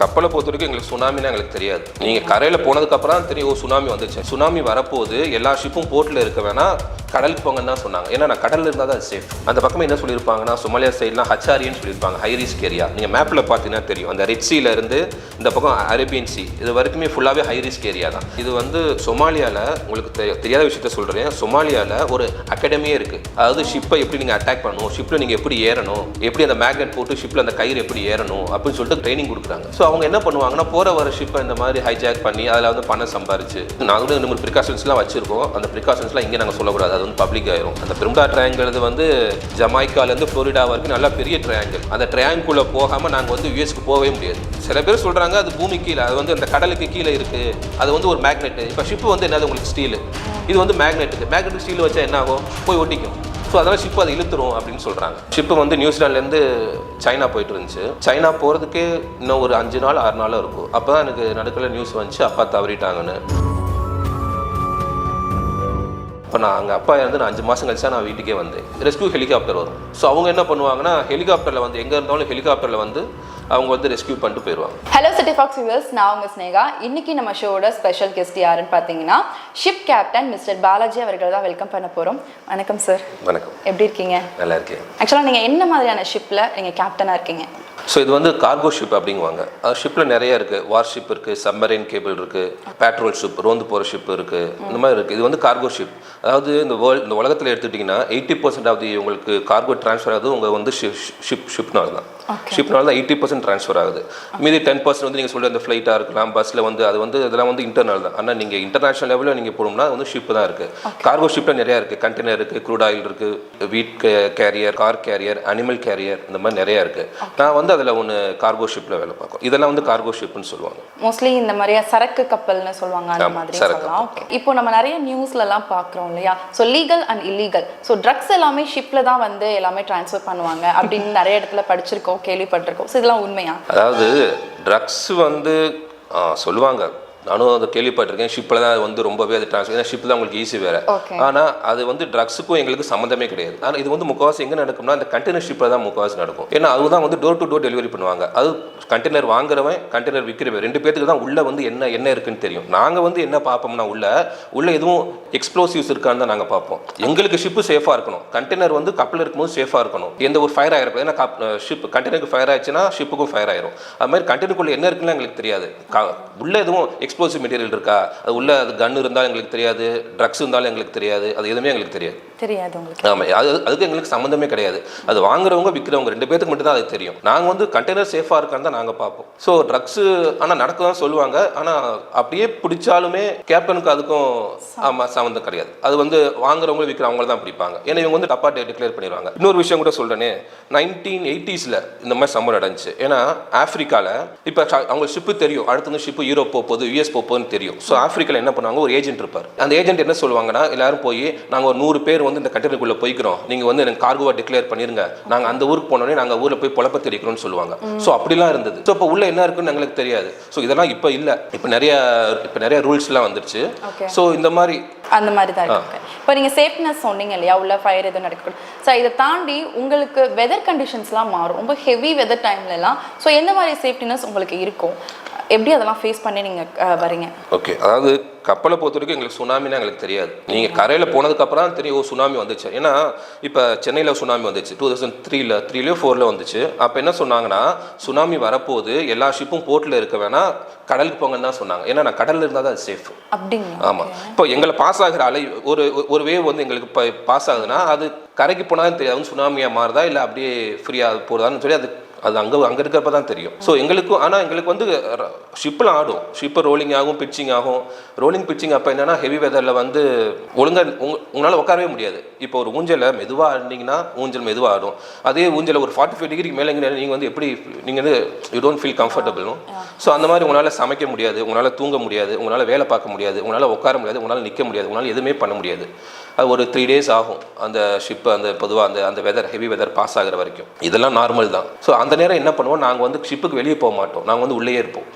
கப்பலை பொறுத்த வரைக்கும் எங்களுக்கு சுனாமினா எங்களுக்கு தெரியாது. நீங்கள் கரையில் போனதுக்கப்புறம் தெரியும் ஓ சுனாமி வந்துச்சு சுனாமி வரப்போகுது எல்லா ஷிப்பும் போர்ட்டில் இருக்க வேணால் கடலுக்கு போங்கன்னு தான் சொன்னாங்க. ஏன்னா நான் கடல்ல இருந்தால் தான் சேஃப் அந்த பக்கம் என்ன சொல்லியிருப்பாங்கன்னா சொமாலியா சைட்லாம் ஹச்சாரின்னு சொல்லியிருப்பாங்க ஹை ரிஸ்க் ஏரியா நீங்கள் மேப்பில் பார்த்தீங்கன்னா தெரியும். அந்த ரெட் சீல இருந்து இந்த பக்கம் அரேபியன் சி இது வரைக்குமே ஃபுல்லாகவே ஹை ரிஸ்க் ஏரியா தான். இது வந்து சோமாலியாவில் உங்களுக்கு தெரியாத விஷயத்த சொல்கிறேன் சோமாலியாவில் ஒரு அகாடமியே இருக்கு. அதாவது ஷிப்பை எப்படி நீங்கள் அட்டாக் பண்ணணும் ஷிப்பில் நீங்கள் எப்படி ஏறணும் எப்படி அந்த மேக்னெட் போட்டு ஷிப்பில் அந்த கயிறு எப்படி ஏறணும் அப்படின்னு சொல்லிட்டு ட்ரைனிங் கொடுக்குறாங்க. ஸோ அவங்க என்ன பண்ணுவாங்கன்னா போகிற வர ஷிப்பை இந்த மாதிரி ஹைஜாக் பண்ணி அதில் வந்து பணம் சம்பாரிச்சு நாங்களும் இந்த மாதிரி ப்ரிகாஷன்ஸ்லாம் வச்சிருக்கோம். அந்த ப்ரிகாஷன்ஸ்லாம் இங்கே நாங்கள் சொல்லக்கூடாது. அது வந்து பப்ளிக் ஆயிரும். அந்த பெரும்டா ட்ரையாங்கிள் வந்து ஜமாய்க்காலேருந்து ஃப்ளோரிடா வரைக்கும் நல்லா பெரிய ட்ரையாங்கிள் அந்த ட்ரையாங்குள்ள போகாமல் நாங்கள் வந்து யூஎஸ்க்கு போகவே முடியாது. சில பேர் சொல்கிறாங்க அது பூமி கீழே அது வந்து அந்த கடலுக்கு கீழே இருக்குது அது வந்து ஒரு மேக்னெட் இப்போ ஷிப்பு வந்து என்னது உங்களுக்கு? ஸ்டீல் இது வந்து மேக்னெட் மேக்னெட் ஸ்டீல் வச்சா என்ன ஆகும்? போய் ஒட்டிக்கும். ஸோ அதெல்லாம் ஷிப் அதை இழுத்துரும் அப்படின்னு சொல்கிறாங்க ஷிப்பு வந்து நியூசிலாண்ட்லேருந்து சைனா போயிட்டு இருந்துச்சு. சைனா போகிறதுக்கே இன்னும் ஒரு அஞ்சு நாள் ஆறு நாளாக இருக்கும். அப்போ தான் எனக்கு நடுக்கல நியூஸ் வந்துச்சு. அப்பா தவறிட்டாங்கன்னு. இப்போ நான் அங்கே அப்பா இருந்து நான் அஞ்சு மாதம் கழிச்சா நான் வீட்டுக்கே வந்தேன். ரெஸ்க்யூ ஹெலிகாப்டர் வரும். ஸோ அவங்க என்ன பண்ணுவாங்கன்னா ஹெலிகாப்டரில் வந்து எங்கே இருந்தாலும் ஹெலிகாப்டரில் வந்து அவங்க வந்து ரெஸ்க்யூ பண்ணிட்டு போயிடுவாங்க ஹலோ சிட்டி ஃபாக்ஸ் வியூவர்ஸ் நான் உங்க ஸ்னேகா இன்னைக்கு நம்ம ஷோவோட ஸ்பெஷல் கெஸ்ட் யாருன்னு பார்த்தீங்கன்னா ஷிப் கேப்டன் மிஸ்டர் பாலாஜி அவர்கள் தான் வெல்கம் பண்ண போகிறோம் வணக்கம் சார் வணக்கம். எப்படி இருக்கீங்க? நல்லா இருக்கேன். ஆக்சுவலாக நீங்கள் என்ன மாதிரியான ஷிப்பில் நீங்கள் கேப்டனாக இருக்கீங்க? ஸோ இது வந்து கார்கோ ஷிப் அப்படிங்குவாங்க. ஷிப்பில் நிறைய இருக்குது வார் ஷிப் இருக்குது சம்மரைன் கேபிள் இருக்குது பேட்ரோல் ஷிப் ரோந்து போகிற ஷிப் இருக்குது இந்த மாதிரி இருக்குது இது வந்து கார்கோ ஷிப் அதாவது இந்த வேர்ல்டு இந்த உலகத்தில் எடுத்துக்கிட்டிங்கன்னா எயிட்டி பர்சன்ட் ஆஃப் உங்களுக்கு கார்கோ ட்ரான்ஸ்ஃபர் ஆகுது. உங்கள் வந்து ஷிப் ஷிப்னால தான். ஷிப்னால தான் எயிட்டி பர்சன்ட் ட்ரான்ஸ்ஃபர் ஆகுது. மீதி டென் பர்சன்ட் வந்து நீங்கள் சொல்ற அந்த ஃப்ளைட்டாக இருக்கலாம் பஸ்ஸில் வந்து அது வந்து இதெல்லாம் வந்து இன்டர்னல் தான். ஆனால் நீங்கள் இன்டர்நேஷனல் லெவலில் நீங்கள் போகணும்னா வந்து ஷிப் தான் இருக்குது கார்கோ ஷிப்பில் நிறையா இருக்குது கண்டெய்னர் இருக்குது க்ரூட் ஆயில் இருக்குது wheat carrier car carrier animal carrier இந்த மாதிரி நிறையா இருக்குது நான் வந்து அதில் ஒன்று கார்கோ ஷிப்பில் வேலை பார்க்கும். இதெல்லாம் வந்து கார்கோ ஷிப்னு சொல்லுவாங்க. மோஸ்ட்லி இந்த மாதிரியா சரக்கு கப்பல்னு சொல்லுவாங்க அந்த மாதிரி சரக்கு சொல்லலாம். இப்போ நம்ம நிறைய நியூஸ்லலாம் பார்க்குறோம் இல்லையா? So legal and illegal so drugs எல்லாமே ஷிப்பில் தான் வந்து எல்லாமே ட்ரான்ஸ்ஃபர் பண்ணுவாங்க அப்படின்னு நிறைய இடத்துல படிச்சிருக்கோம். கேள்விப்பட்டிருக்கோம். ஸோ இதெல்லாம் உண்மையா? அதாவது ட்ரக்ஸ் வந்து சொல்லுவாங்க. நானும் அதை கேள்விப்பட்டிருக்கேன். ஷிப்பில் தான் அது வந்து ரொம்பவே அது ட்ரான்ஸ்ஃபர் ஏன்னா ஷிப் தான் உங்களுக்கு ஈஸி வேறு. ஆனால் அது வந்து ட்ரக்ஸுக்கும் எங்களுக்கு சம்மந்தமே கிடையாது. ஆனால் இது வந்து முக்கால்வாசி எங்கே நடக்கும்னா அந்த கண்டெய்னர் ஷிப்பில் தான் முக்கால்வாசி நடக்கும். ஏன்னா அதுதான் வந்து டோர் டு டோர் டெலிவரி பண்ணுவாங்க. அது கண்டெய்னர் வாங்குறவன் கண்டெய்னர் விற்கிறவன் ரெண்டு பேத்துக்கு தான் உள்ள வந்து என்ன என்ன இருக்குன்னு தெரியும். நாங்கள் வந்து என்ன பார்ப்போம்னா உள்ள உள்ள எதுவும் எக்ஸ்ப்ளோசிவ்ஸ் இருக்கான்னு தான் நாங்கள் பார்ப்போம். எங்களுக்கு ஷிப்பு சேஃபாக இருக்கணும். கண்டெய்னர் வந்து கப்பல் இருக்கும்போது சேஃபாக இருக்கணும். எந்த ஒரு ஃபயர் ஆகிருக்கும் ஏன்னா கப் ஷிப் கண்டெய்னருக்கு ஃபயர் ஆயிடுச்சுன்னா ஷிப்புக்கும் ஃபயர் ஆயிரும். அது மாதிரி கண்டெய்னருக்குள்ள என்ன இருக்குன்னு எங்களுக்கு தெரியாது. உள்ள எதுவும் எக்ஸ்ப்ளோசிவ் மெட்டீரியல் இருக்கா? அது உள்ள அது கன் இருந்தாலும் எங்களுக்கு தெரியாது ட்ரக்ஸ் இருந்தாலும் எங்களுக்கு தெரியாது அது எதுவுமே எங்களுக்கு தெரியாது. தெரியாது உங்களுக்கு. ஆமாம் அது அதுக்கு எங்களுக்கு சம்மந்தமே கிடையாது. அது வாங்குறவங்க விற்கிறவங்க ரெண்டு பேத்துக்கு மட்டும் தான் அது தெரியும். நாங்கள் வந்து கண்டெய்னர் சேஃபாக இருக்கான்னு தான் நாங்கள் பார்ப்போம். ஸோ ட்ரக்ஸு ஆனால் நடக்க தான் சொல்லுவாங்க. ஆனால் அப்படியே பிடிச்சாலுமே கேப்டனுக்கு அதுக்கும் ஆமாம் சம்மந்தம் கிடையாது. அது வந்து வாங்குறவங்களும் விற்கிறவங்க தான் பிடிப்பாங்க. ஏன்னா இவங்க வந்து தப்பா டிக்ளேர் பண்ணிடுவாங்க. இன்னொரு விஷயம் கூட சொல்கிறேனே நைன்டீன் எயிட்டிஸில் இந்த மாதிரி சம்பவம் நடந்துச்சு. ஏன்னா ஆப்பிரிக்காவில் இப்போ அவங்க ஷிப்பு தெரியும். அடுத்த ஷிப்பு யூரோப் போக போகுது யூஎஸ் போக போகுதுன்னு தெரியும். ஸோ ஆப்பிரிக்காவில் என்ன பண்ணுவாங்க? ஒரு ஏஜென்ட் இருப்பார். அந்த ஏஜென்ட் என்ன சொல்லுவாங்கன்னா எல்லாரும் போய் நாங்கள் ஒரு நூறு பேர் வந்து இந்த கண்டெய்னருக்குள்ளே போய்க்கிறோம். நீங்கள் வந்து எனக்கு கார்கோவா டிக்ளேர் பண்ணிருங்க. நாங்கள் அந்த ஊருக்கு போனோடனே நாங்கள் ஊரில் போய் பொழப்ப தெரிவிக்கிறோம்னு சொல்லுவாங்க. ஸோ அப்படிலாம் இருந்தது. ஸோ இப்போ உள்ள என்ன இருக்குன்னு எங்களுக்கு தெரியாது. ஸோ இதெல்லாம் இப்போ இல்லை. இப்போ நிறைய இப்போ நிறைய ரூல்ஸ்லாம் வந்துருச்சு. ஸோ இந்த மாதிரி அந்த மாதிரி தான் இருக்கு இப்போ நீங்கள் சேஃப்ட்னஸ் சொன்னீங்க இல்லையா? உள்ள ஃபயர் எதுவும் நடக்கக்கூடாது. சார் இதை தாண்டி உங்களுக்கு வெதர் கண்டிஷன்ஸ்லாம் மாறும். ரொம்ப ஹெவி வெதர் டைம்லலாம் ஸோ எந்த மாதிரி சேஃப்டினஸ் உங்களுக்கு இருக்கும்? எப்படி அதெல்லாம் ஃபேஸ் பண்ணி நீங்கள் வரீங்க? ஓகே அதாவது கப்பலை பொறுத்த வரைக்கும் எங்களுக்கு சுனாமினா எங்களுக்கு தெரியாது. நீங்கள் கரையில் போனதுக்கப்புறம் தெரியும் ஓ சுனாமி வந்துச்சு. ஏன்னா இப்போ சென்னையில் சுனாமி வந்துச்சு டூ தௌசண்ட் த்ரீல த்ரீலையோ ஃபோரில் வந்துச்சு. அப்போ என்ன சொன்னாங்கன்னா சுனாமி வரப்போகுது எல்லா ஷிப்பும் போர்ட்டில் இருக்க வேணாம் கடலுக்கு போங்கன்னு தான் சொன்னாங்க. ஏன்னா நான் கடலில் இருந்தால் தான் சேஃப் அப்படிங்களா? ஆமாம் இப்போ எங்களை பாஸ் ஆகிற அலை ஒரு ஒரு வேவ் வந்து எங்களுக்கு இப்போ பாஸ் ஆகுதுன்னா அது கரைக்கு போனால் தெரியாது. அது சுனாமியாக மாறுதா இல்லை அப்படியே ஃப்ரீயாக போகுதான்னு சொல்லி அது அது அங்கே அங்கே இருக்கிறப்ப தான் தெரியும். ஸோ எங்களுக்கும் ஆனால் எங்களுக்கு வந்து ஷிப்பில் ஆடும். ஷிப்பு ரோலிங் ஆகும் பிட்சிங் ஆகும். ரோலிங் பிட்சிங் அப்போ என்னன்னா ஹெவி வெதரில் வந்து ஒழுங்காக உங்க உங்களால் உட்காரவே முடியாது. இப்போ ஒரு ஊஞ்சலை மெதுவாக ஆடினீங்கன்னா ஊஞ்சல் மெதுவாக ஆடும். அதே ஊஞ்சலை ஒரு ஃபார்ட்டி ஃபைவ் டிகிரிக்கு மேலே நீங்கள் வந்து எப்படி நீங்கள் வந்து you don't feel comfortable so அந்த மாதிரி உங்களால் சமைக்க முடியாது. உங்களால் தூங்க முடியாது. உங்களால் வேலை பார்க்க முடியாது. உங்களால் உட்கார முடியாது. உங்களால் நிற்க முடியாது. உங்களால் எதுவுமே பண்ண முடியாது. அது ஒரு த்ரீ டேஸ் ஆகும். அந்த ஷிப்பு அந்த பொதுவாக அந்த அந்த வெதர் ஹெவி வெதர் பாஸ் ஆகிற வரைக்கும். இதெல்லாம் நார்மல் தான். ஸோ அந்த நேரம் என்ன பண்ணுவோம்? நாங்கள் வந்து ஷிப்புக்கு வெளியே போக மாட்டோம். நாங்கள் வந்து உள்ளே இருப்போம்.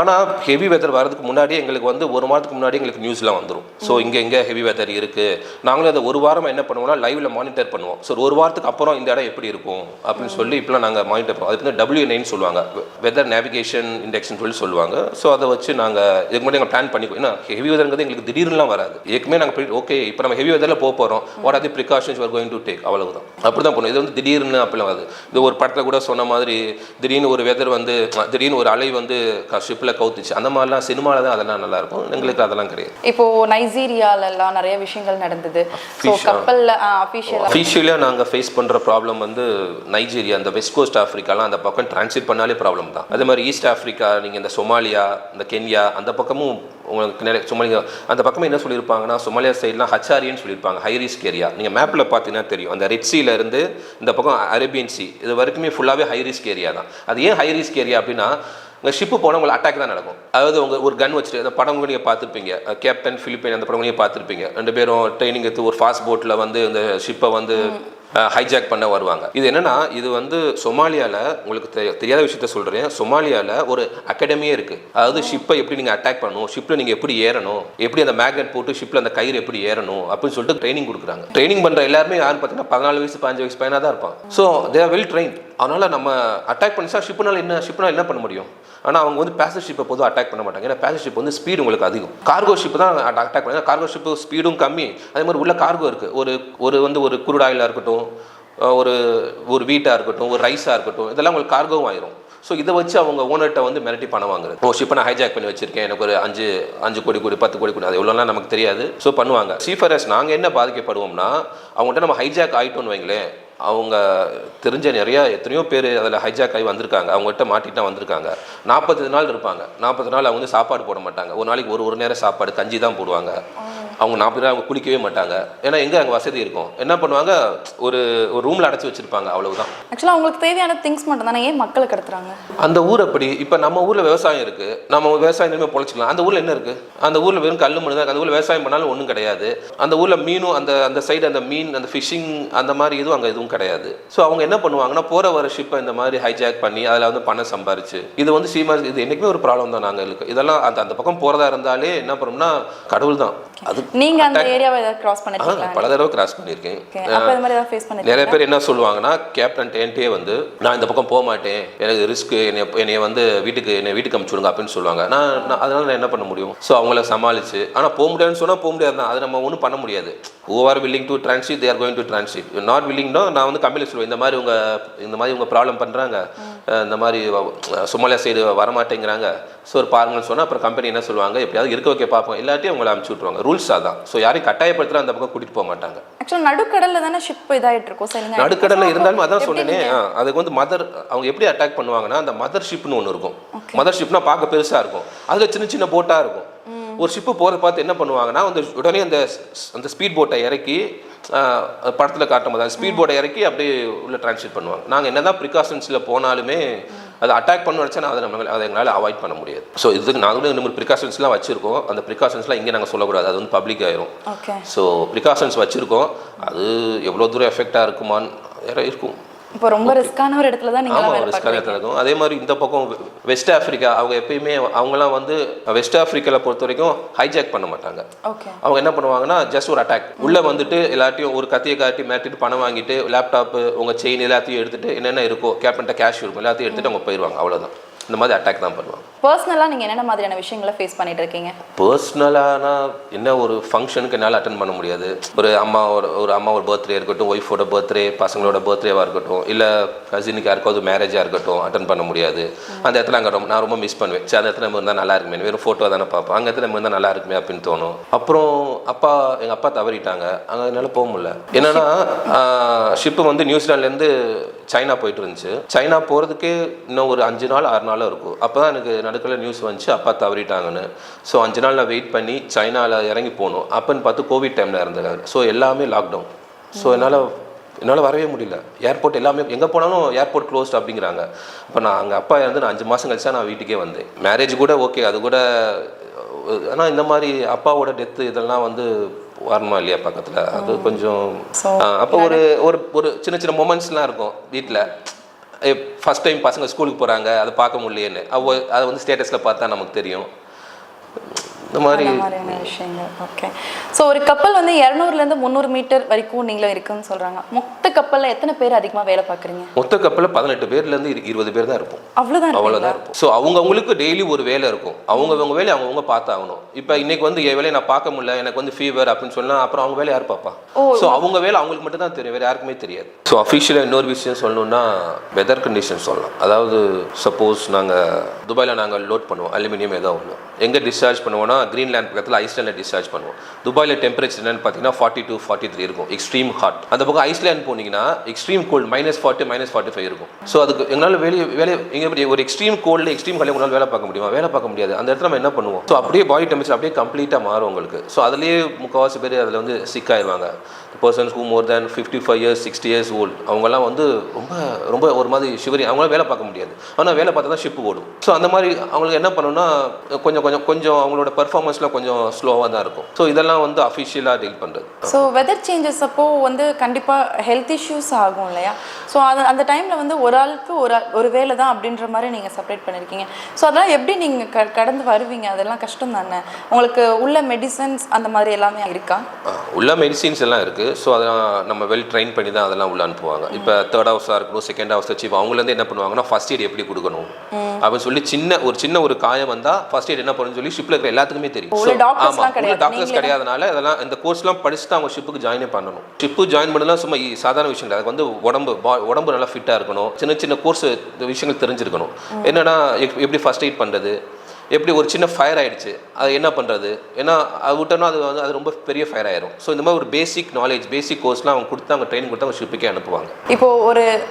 ஆனால் ஹெவி வெதர் வரதுக்கு முன்னாடி எங்களுக்கு வந்து ஒரு வாரத்துக்கு முன்னாடி எங்களுக்கு நியூஸ்லாம் வந்துடும் ஸோ இங்கே எங்கே ஹெவி வெதர் இருக்குது நாங்களும் அதை ஒரு வாரமாக என்ன பண்ணுவோம்னா லைவில் மானிட்டர் பண்ணுவோம். ஸோ ஒரு வாரத்துக்கு அப்புறம் இந்த இடம் எப்படி இருக்கும்? அப்படின்னு சொல்லி இப்போலாம் நாங்கள் மானிட்டர் பண்ணுவோம். அதுக்கு வந்து டபிள்யூ நைன் சொல்லுவாங்க. வெதர் நேவிகேஷன் இண்டெக்ஸ்னு சொல்லி சொல்லுவாங்க. ஸோ அதை வச்சு நாங்கள் இதுக்கு முன்னாடி நாங்கள் பிளான் பண்ணிக்கோ ஏன்னா ஹெவி வெதர்ங்கிறது எங்களுக்கு திடீர்னுலாம் வராது. ஏற்கனவே நாங்கள் ஓகே இப்போ நம்ம ஹெவி வெதரில் போக போகிறோம் what are the precautions are going to take அவ்வளவுதான். அப்படி தான் போகணும் இது வந்து திடீர்னு அப்படிலாம் வருது. இது ஒரு படத்தில் கூட சொன்ன மாதிரி திடீர்னு ஒரு வெதர் வந்து திடீர்னு ஒரு அலை வந்து ஷிப்பில் கவுத்துச்சு. அந்த மாதிரிலாம் சினிமாவில் தான் அதெல்லாம் நல்லா இருக்கும். எங்களுக்கு அதெல்லாம் கிடையாது. இப்போ நைஜீரியால எல்லாம் நிறைய விஷயங்கள் நடந்தது. கப்பல்ல அஃபிஷியலா அஃபிஷியலாக நாங்கள் ஃபேஸ் பண்ணுற ப்ராப்ளம் வந்து நைஜீரியா அந்த வெஸ்ட் கோஸ்ட் ஆஃப்ரிக்காலாம் அந்த பக்கம் டிரான்சிட் பண்ணாலே ப்ராப்ளம் தான். அதே மாதிரி ஈஸ்ட் ஆஃப்ரிக்கா நீங்கள் இந்த சொமாலியா இந்த கென்யா அந்த பக்கமும் உங்களுக்கு நிறைய சொமாலியா அந்த பக்கமே என்ன சொல்லியிருப்பாங்கன்னா சொமாலியா சைட்லாம் ஹச்ஆரின்னு சொல்லியிருப்பாங்க ஹை ரிஸ்க் ஏரியா நீங்கள் மேப்பில் பார்த்தீங்கன்னா தெரியும். அந்த ரெட் இருந்து இந்த பக்கம் அரேபியன் சி இது வரைக்குமே ஃபுல்லாகவே ஹை ரிஸ்க் ஏரியா தான். அது ஏன் ஹை ரிஸ்க் ஏரியா அப்படின்னா இங்கே ஷிப்பு போனால் உங்களுக்கு அட்டாக் தான் நடக்கும். அதாவது உங்க ஒரு கன் வச்சுட்டு அந்த படம் நீங்கள் பார்த்துருப்பீங்க. கேப்டன் ஃபிலிப்பைன் அந்த படம் நீங்கள் பார்த்துருப்பீங்க. ரெண்டு பேரும் ட்ரைனிங் எடுத்து ஒரு ஃபாஸ்ட் போட்டில் வந்து இந்த ஷிப்பை வந்து ஹைஜாக் பண்ண வருவாங்க. இது என்னன்னா இது வந்து சொமாலியால உங்களுக்கு தெ- தெரியாத விஷயத்த சொல்றேன். சொமாலியால ஒரு அகாடமியே இருக்கு. அதாவது ஷிப்பை எப்படி நீங்க அட்டாக் பண்ணணும் ஷிப்ல நீங்க எப்படி ஏறணும் எப்படி அந்த மேக்னெட் போட்டு ஷிப்ல அந்த கயிறு எப்படி ஏறணும் அப்படின்னு சொல்லிட்டு ட்ரைனிங் கொடுக்குறாங்க. ட்ரைனிங் பண்ற எல்லாருமே யாருன்னு பார்த்தீங்கன்னா பதினாலு வயசு பதினஞ்சு வயசு பையனா தான் இருப்பான். ஸோ தேர் வெல் ட்ரெயின் அதனால நம்ம அட்டாக் பண்ணிச்சா ஷிப்னால என்ன ஷிப்னால என்ன பண்ண முடியும்? ஆனால் அவங்க வந்து பேசஞ்சர் ஷிப்பை பொதுவாக அட்டாக் பண்ண மாட்டாங்க. ஏன்னா பேசஞ்சர் ஷிப் வந்து ஸ்பீடு உங்களுக்கு அதிகம். கார்கோ ஷிப் தான் அட்டாக் பண்ணுங்க கார்கோ ஷிப்பு ஸ்பீடும் கம்மி. அதே மாதிரி உள்ள கார்கோ இருக்குது ஒரு ஒரு வந்து ஒரு குருடாயிலாக இருக்கட்டும் ஒரு ஒரு வீட்டாக இருக்கட்டும் ஒரு ரைஸாக இருக்கட்டும் இதெல்லாம் உங்களுக்கு கார்கோவும் ஆயிரும். ஸோ இதை வச்சு அவங்க ஓனர்கிட்ட வந்து மிரட்டி பணம் வாங்குறது. ஓ ஷிப்பை நான் ஹைஜாக் பண்ணி வச்சிருக்கேன். எனக்கு ஒரு அஞ்சு அஞ்சு கோடி கோடி பத்து கோடி கோடி. அது எவ்வளோலாம் நமக்கு தெரியாது. ஸோ பண்ணுவாங்க. சீஃபரஸ் நாங்கள் என்ன பாதிக்கப்படுவோம்னா அவங்கள்ட்ட நம்ம ஹைஜாக் ஆகிட்டோன்னு வைங்களேன். அவங்க தெரிஞ்ச நிறையா எத்தனையோ பேர் அதில் ஹைஜாக் ஆகி வந்திருக்காங்க. அவங்ககிட்ட மாட்டிட்டு வந்திருக்காங்க. நாற்பது நாள் இருப்பாங்க. நாற்பது நாள் அவங்க வந்து சாப்பாடு போட மாட்டாங்க. ஒரு நாளைக்கு ஒரு ஒரு நேரம் சாப்பாடு கஞ்சி தான் போடுவாங்க. அவங்க நாற்பது அவங்க குளிக்கவே மாட்டாங்க. ஏன்னா எங்கே அங்கே வசதி இருக்கும்? என்ன பண்ணுவாங்க? ஒரு ஒரு ரூமில் அடைச்சி வச்சிருப்பாங்க அவ்வளவுதான். ஆக்சுவலா அவங்களுக்கு தேவையான திங்ஸ் மட்டும் தானே ஏன் மக்களுக்கு கடத்துறாங்க? அந்த ஊர் அப்படி இப்போ நம்ம ஊரில் விவசாயம் இருக்குது நம்ம விவசாயம் இனிமேல் பொழைச்சிக்கலாம். அந்த ஊரில் என்ன இருக்குது அந்த ஊரில் வெறும் கல் மண் தான் அந்த ஊரில் விவசாயம் பண்ணாலும் ஒன்றும் கிடையாது. அந்த ஊரில் மீனும் அந்த அந்த சைடு அந்த மீன் அந்த ஃபிஷிங் அந்த மாதிரி எதுவும் அங்கே எதுவும் கிடையாது. ஸோ அவங்க என்ன பண்ணுவாங்கன்னா போகிற வர ஷிப்பை இந்த மாதிரி ஹைஜாக் பண்ணி அதில் வந்து பணம் சம்பாரிச்சு இது வந்து சீமா இது என்றைக்குமே ஒரு ப்ராப்ளம் தான் நாங்கள் இதெல்லாம் அந்த அந்த பக்கம் போகிறதா இருந்தாலே என்ன பண்ணோம்னா கடவுள் தான் நீங்க அந்த ஏரியாவை ஏதாவது கிராஸ் பண்ணிருக்கீங்களா? பல தடவை கிராஸ் பண்ணியிருக்கேன் ஓகே அப்ப இந்த மாதிரி ஏதாவது ஃபேஸ் நிறைய பண்ணிருக்கீங்களா பேர் என்ன சொல்லுவாங்கன்னா கேப்டன் டேன்ட்டே வந்து நான் இந்த பக்கம் போக மாட்டேன். எனக்கு ரிஸ்க் என்னை என்னைய வந்து வீட்டுக்கு என்னை வீட்டுக்கு அனுப்பிச்சுடுங்க அப்படின்னு சொல்லுவாங்க. நான் அதனால நான் என்ன பண்ண முடியும்? ஸோ அவங்கள சமாளிச்சு. ஆனால் போக முடியாதுன்னு சொன்னால் போக முடியாது தான். அது நம்ம ஒன்றும் பண்ண முடியாது. Who are willing to are going to transit. You not willing-னா நான் வந்து கம்பெனியில் சொல்லுவேன் இந்த மாதிரி உங்க இந்த மாதிரி உங்க ப்ராப்ளம் பண்றாங்க. அஹ் இந்த மாதிரி சொமாலியா சைடு வரமாட்டேங்கிறாங்க. ஸோ ஒரு பாருங்கன்னு சொன்னால் அப்புறம் கம்பெனி என்ன சொல்லுவாங்க? எப்படியாவது இருக்க வைக்க பார்ப்போம். இல்லாட்டி அவங்கள அனுப்பிச்சு விட்ருவாங்க ரூல்ஸ் அதான். ஸோ யாரையும் கட்டாயப்படுத்துகிற அந்த பக்கம் கூட்டிட்டு போக மாட்டாங்க. ஆக்சுவலா நடுக்கடல்ல தானே ஷிப் இதாயிட்டு இருக்கும் சரி நீங்க நடுக்கடல்ல இருந்தாலும் அதான் சொன்னேனே. அதுக்கு வந்து மதர் அவங்க எப்படி அட்டாக் பண்ணுவாங்கன்னா அந்த மதர் ஷிப்னு ஒன்று இருக்கும். மதர் ஷிப்னா பார்க்க பெருசா இருக்கும். அதுல சின்ன சின்ன போட்டா இருக்கும். ஒரு ஷிப்பு போகிறத பார்த்து என்ன பண்ணுவாங்கன்னா அந்த உடனே அந்த அந்த ஸ்பீட் போட்டை இறக்கி படத்தில் காட்டும் போது ஸ்பீட் போட்டை இறக்கி அப்படியே உள்ள டிரான்ஸ்லேட் பண்ணுவாங்க. நாங்கள் என்னதான் ப்ரிகாஷன்ஸில் போனாலுமே அதை அட்டாக் பண்ண வச்சா அதை நம்ம அதை எங்களால் அவாய்ட் பண்ண முடியாது. ஸோ இதுக்கு நாங்கள் கூட நம்ம ப்ரிகாஷன்ஸ்லாம் வச்சுருக்கோம். அந்த ப்ரிகாஷன்ஸ்லாம் இங்கே நாங்கள் சொல்லக்கூடாது. அது வந்து பப்ளிக் ஆயிரும். ஸோ ப்ரிகாஷன்ஸ் வச்சுருக்கோம். அது எவ்வளோ தூரம் எஃபெக்டாக இருக்குமான்னு வேற இருக்கும். இப்போ ரொம்ப ரிஸ்கான ஒரு இடத்துல தான் நீங்க ஆமாம் பார்க்குறீங்க. ஸ்கலத்தில் இருக்கும் அதே மாதிரி இந்த பக்கம் வெஸ்ட் ஆஃப்ரிக்கா அவங்க எப்பயுமே அவங்களாம் வந்து வெஸ்ட் ஆஃப்ரிக்காவில் பொறுத்த வரைக்கும் ஹைஜாக் பண்ண மாட்டாங்க. அவங்க என்ன பண்ணுவாங்கன்னா ஜஸ்ட் ஒரு அட்டாக் உள்ளே வந்துட்டு எல்லாத்தையும் ஒரு கத்தியை காட்டி மிரட்டிட்டு பணம் வாங்கிட்டு லேப்டாப்பு உங்கள் செயின் எல்லாத்தையும் எடுத்துட்டு என்னென்ன இருக்கோ கேப்டன்ட்ட கேஷ் இருக்கும் எல்லாத்தையும் எடுத்துட்டு அவங்க போயிடுவாங்க அவ்வளவுதான். இந்த மாதிரி அட்டாக் தான் பண்ணுவாங்க. பர்சனலாக நீங்கள் என்னென்ன மாதிரியான விஷயங்களை ஃபேஸ் பண்ணிட்டு இருக்கீங்க பர்சனலானா என்ன ஒரு ஃபங்க்ஷனுக்கு என்னால் அட்டன் பண்ண முடியாது. ஒரு அம்மா ஒரு ஒரு அம்மா ஒரு பர்த்டே இருக்கட்டும் ஒய்ஃபோட பர்த்டே பசங்களோட பர்த்டேவாக இருக்கட்டும் இல்லை கசினுக்கு யாருக்காவது மேரேஜாக இருக்கட்டும் அட்டன் பண்ண முடியாது. அந்த இடத்துல அங்கே ரொம்ப நான் ரொம்ப மிஸ் பண்ணுவேன். சரி அந்த இடத்துல நம்ம இருந்தால் நல்லா இருக்குமே வெறும் ஃபோட்டோ தானே பார்ப்போம் அங்கே இடத்துல நம்ம இருந்தால் நல்லா இருக்குமே அப்படின்னு தோணும். அப்புறம் அப்பா எங்கள் அப்பா தவறிட்டாங்க. அங்கே என்னால் போக முடியல. என்னென்னா ஷிப்பு வந்து நியூசிலாண்ட்லேருந்து சைனா போயிட்டு இருந்துச்சு. சைனா போகிறதுக்கே இன்னும் ஒரு அஞ்சு நாள் ஆறு நாளும் இருக்கும். அப்போ தான் எனக்கு நடுக்கல நியூஸ் வந்துச்சு அப்பா தவறிட்டாங்கன்னு. ஸோ அஞ்சு நாள் நான் வெயிட் பண்ணி சைனாவில் இறங்கி போகணும் அப்போன்னு பார்த்து கோவிட் டைமில் இருந்தது ஸோ எல்லாமே லாக்டவுன் ஸோ என்னால் என்னால் வரவே முடியல. ஏர்போர்ட் எல்லாமே எங்கே போனாலும் ஏர்போர்ட் க்ளோஸ்ட் அப்படிங்கிறாங்க. அப்போ நான் அங்கே அப்பா இருந்து நான் அஞ்சு மாதம் கழிச்சா நான் வீட்டுக்கே வந்தேன். மேரேஜ் கூட ஓகே அது கூட ஆனால் இந்த மாதிரி அப்பாவோட டெத்து இதெல்லாம் வந்து வரணுமா இல்லையா பக்கத்தில்? அது கொஞ்சம் அப்போ ஒரு ஒரு ஒரு சின்ன சின்ன மொமெண்ட்ஸ்லாம் இருக்கும் வீட்டில் ஃபஸ்ட் டைம் பசங்க ஸ்கூலுக்கு போகிறாங்க அதை பார்க்க முடியலையேன்னு. அவ அதை வந்து ஸ்டேட்டஸில் பார்த்தா நமக்கு தெரியும். இந்த மாதிரி மாதிரியான விஷயங்கள். ஓகே ஸோ ஒரு கப்பல் வந்து இரநூறுலேருந்து முந்நூறு மீட்டர் வரைக்கும் நீங்களும் இருக்குன்னு சொல்கிறாங்க மொத்த கப்பலில் எத்தனை பேர் அதிகமாக வேலை பார்க்குறீங்க? மொத்த கப்பலில் பதினெட்டு பேர்லேருந்து இரு இருபது பேர் தான் இருப்போம். அவ்வளோதான் அவ்வளோதான் இருக்கும் ஸோ அவங்கவுங்களுக்கு டெய்லி ஒரு வேலை இருக்கும். அவங்கவங்க வேலையை அவங்கவுங்க பார்த்தாகணும். இப்போ இன்னைக்கு வந்து என் வேலையை நான் பார்க்க முடியல எனக்கு வந்து ஃபீவர் அப்படின்னு சொன்னா அப்புறம் அவங்க வேலை யார் பார்ப்பா? ஸோ அவங்க வேலை அவங்களுக்கு மட்டும் தான் தெரியும் வேறு யாருக்குமே தெரியாது. ஸோ அஃபிஷியலாக இன்னொரு விஷயம் சொல்லணும்னா வெதர் கண்டிஷன் சொல்லலாம். அதாவது சப்போஸ் நாங்கள் துபாயில் நாங்கள் லோட் பண்ணுவோம் அலுமினியம் ஏதோ ஒன்று எங்கே டிஸ்சார்ஜ் பண்ணுவோம்னா கிரீன்லேண்ட் பக்கத்தில் ஐஸ்லேண்டில் டிஸ்சார்ஜ் பண்ணுவோம். துபாயில் டெம்பரேச்சர் என்னென்னு பார்த்தீங்கன்னா ஃபார்ட்டி டூ ஃபார்ட்டி த்ரீ இருக்கும். எக்ஸ்ட்ரீம் ஹாட் அந்த பக்கம் ஐஸ்லேண்ட் போனீங்கன்னா extreme cold minus forty minus forty five இருக்கும். ஸோ அதுக்கு எங்களால் வெளியே வேலை எங்க எப்படி ஒரு எக்ஸ்ட்ரீம் கோல்டு எக்ஸ்ட்ரீம் ஹாலில் உங்களால் வேலை பார்க்க முடியுமா? வேலை பார்க்க முடியாது. அந்த இடத்துல நம்ம என்ன பண்ணுவோம்? ஸோ அப்படியே பாடி டெம்பரேச்சர் அப்படியே கம்ப்ளீட்டாக மாறும் உங்களுக்கு. ஸோ அதுலேயே முக்கால்வாசி பேர் அதில் வந்து சிக் ஆயிடுவாங்க persons who more than fifty five years sixty years old அவங்கெல்லாம் வந்து ரொம்ப ரொம்ப ஒரு மாதிரி ஷிவரி அவங்களாம் வேலை பார்க்க முடியாது. ஆனால் வேலை பார்த்தா தான் ஷிப்பு ஓடும். ஸோ அந்த மாதிரி அவங்களுக்கு என்ன பண்ணணும்னா கொஞ்சம் கொஞ்சம் கொஞ்சம் அவங்களோட பர்ஃபார்மன்ஸில் கொஞ்சம் ஸ்லோவாக தான் இருக்கும். ஸோ இதெல்லாம் வந்து அஃபிஷியலாக டீல் பண்ணுறது ஸோ வெதர் சேஞ்சஸ் அப்போ வந்து கண்டிப்பாக ஹெல்த் இஷ்யூஸ் ஆகும் இல்லையா? ஸோ அது அந்த டைமில் வந்து ஒரு ஆளுக்கு ஒரு ஒரு வேலை தான் அப்படின்ற மாதிரி நீங்கள் செப்பரேட் பண்ணியிருக்கீங்க ஸோ அதெல்லாம் எப்படி நீங்கள் க கடந்து வருவீங்க? அதெல்லாம் கஷ்டம் தானே? உங்களுக்கு உள்ள மெடிசன்ஸ் அந்த மாதிரி எல்லாமே இருக்கா? உள்ள மெடிசின்ஸ் எல்லாம் இருக்குது ஸோ அதெல்லாம் நம்ம வெல் ட்ரெயின் பண்ணி தான் அதெல்லாம் உள்ள அனுப்புவாங்க. இப்போ தேர்ட் ஹவுஸாக இருக்கணும் செகண்ட் ஹவுஸ் வச்சு அவங்கலேருந்து என்ன பண்ணுவாங்கன்னா ஃபர்ஸ்ட் எய்ட் எப்படி கொடுக்கணும்? அப்படின்னு சொல்லி சின்ன ஒரு சின்ன ஒரு காயம் வந்தால் ஃபர்ஸ்ட் எய்ட் என்ன பண்ணணும்னு சொல்லி ஷிப்பில் இருக்கிற எல்லாத்துக்குமே தெரியும். உள்ள கிடையாது. டாக்டர்ஸ் கிடையாதனால அதெல்லாம் இந்த கோர்ஸ்லாம் படிச்சு தான் அவங்க ஷிப்புக்கு ஜாயினே பண்ணணும். ஷிப்பு ஜாயின் பண்ணலாம் சும்மா சாதாரண விஷயம் இல்லை. அதுக்கு வந்து உடம்பு உடம்பு நல்லா ஃபிட்டாக இருக்கணும். சின்ன சின்ன கோர்ஸ் விஷயங்கள் தெரிஞ்சிருக்கணும். என்னன்னா எப்- எப்படி ஃபர்ஸ்ட் எய்ட் பண்ணுறது எப்படி ஒரு சின்ன ஃபயர் ஆயிடுச்சு? அது என்ன பண்ணுறது ஏன்னா அது விட்டோம்னா அது வந்து அது ரொம்ப பெரிய ஃபயர் ஆயிரும். ஸோ இந்த மாதிரி ஒரு பேசிக் நாலேஜ் பேசிக் கோர்ஸ்லாம் அவங்க கொடுத்து அவங்க ட்ரைனிங் கொடுத்து அவங்க ஷிப்புக்கே அனுப்புவாங்க. இப்போ ஒரு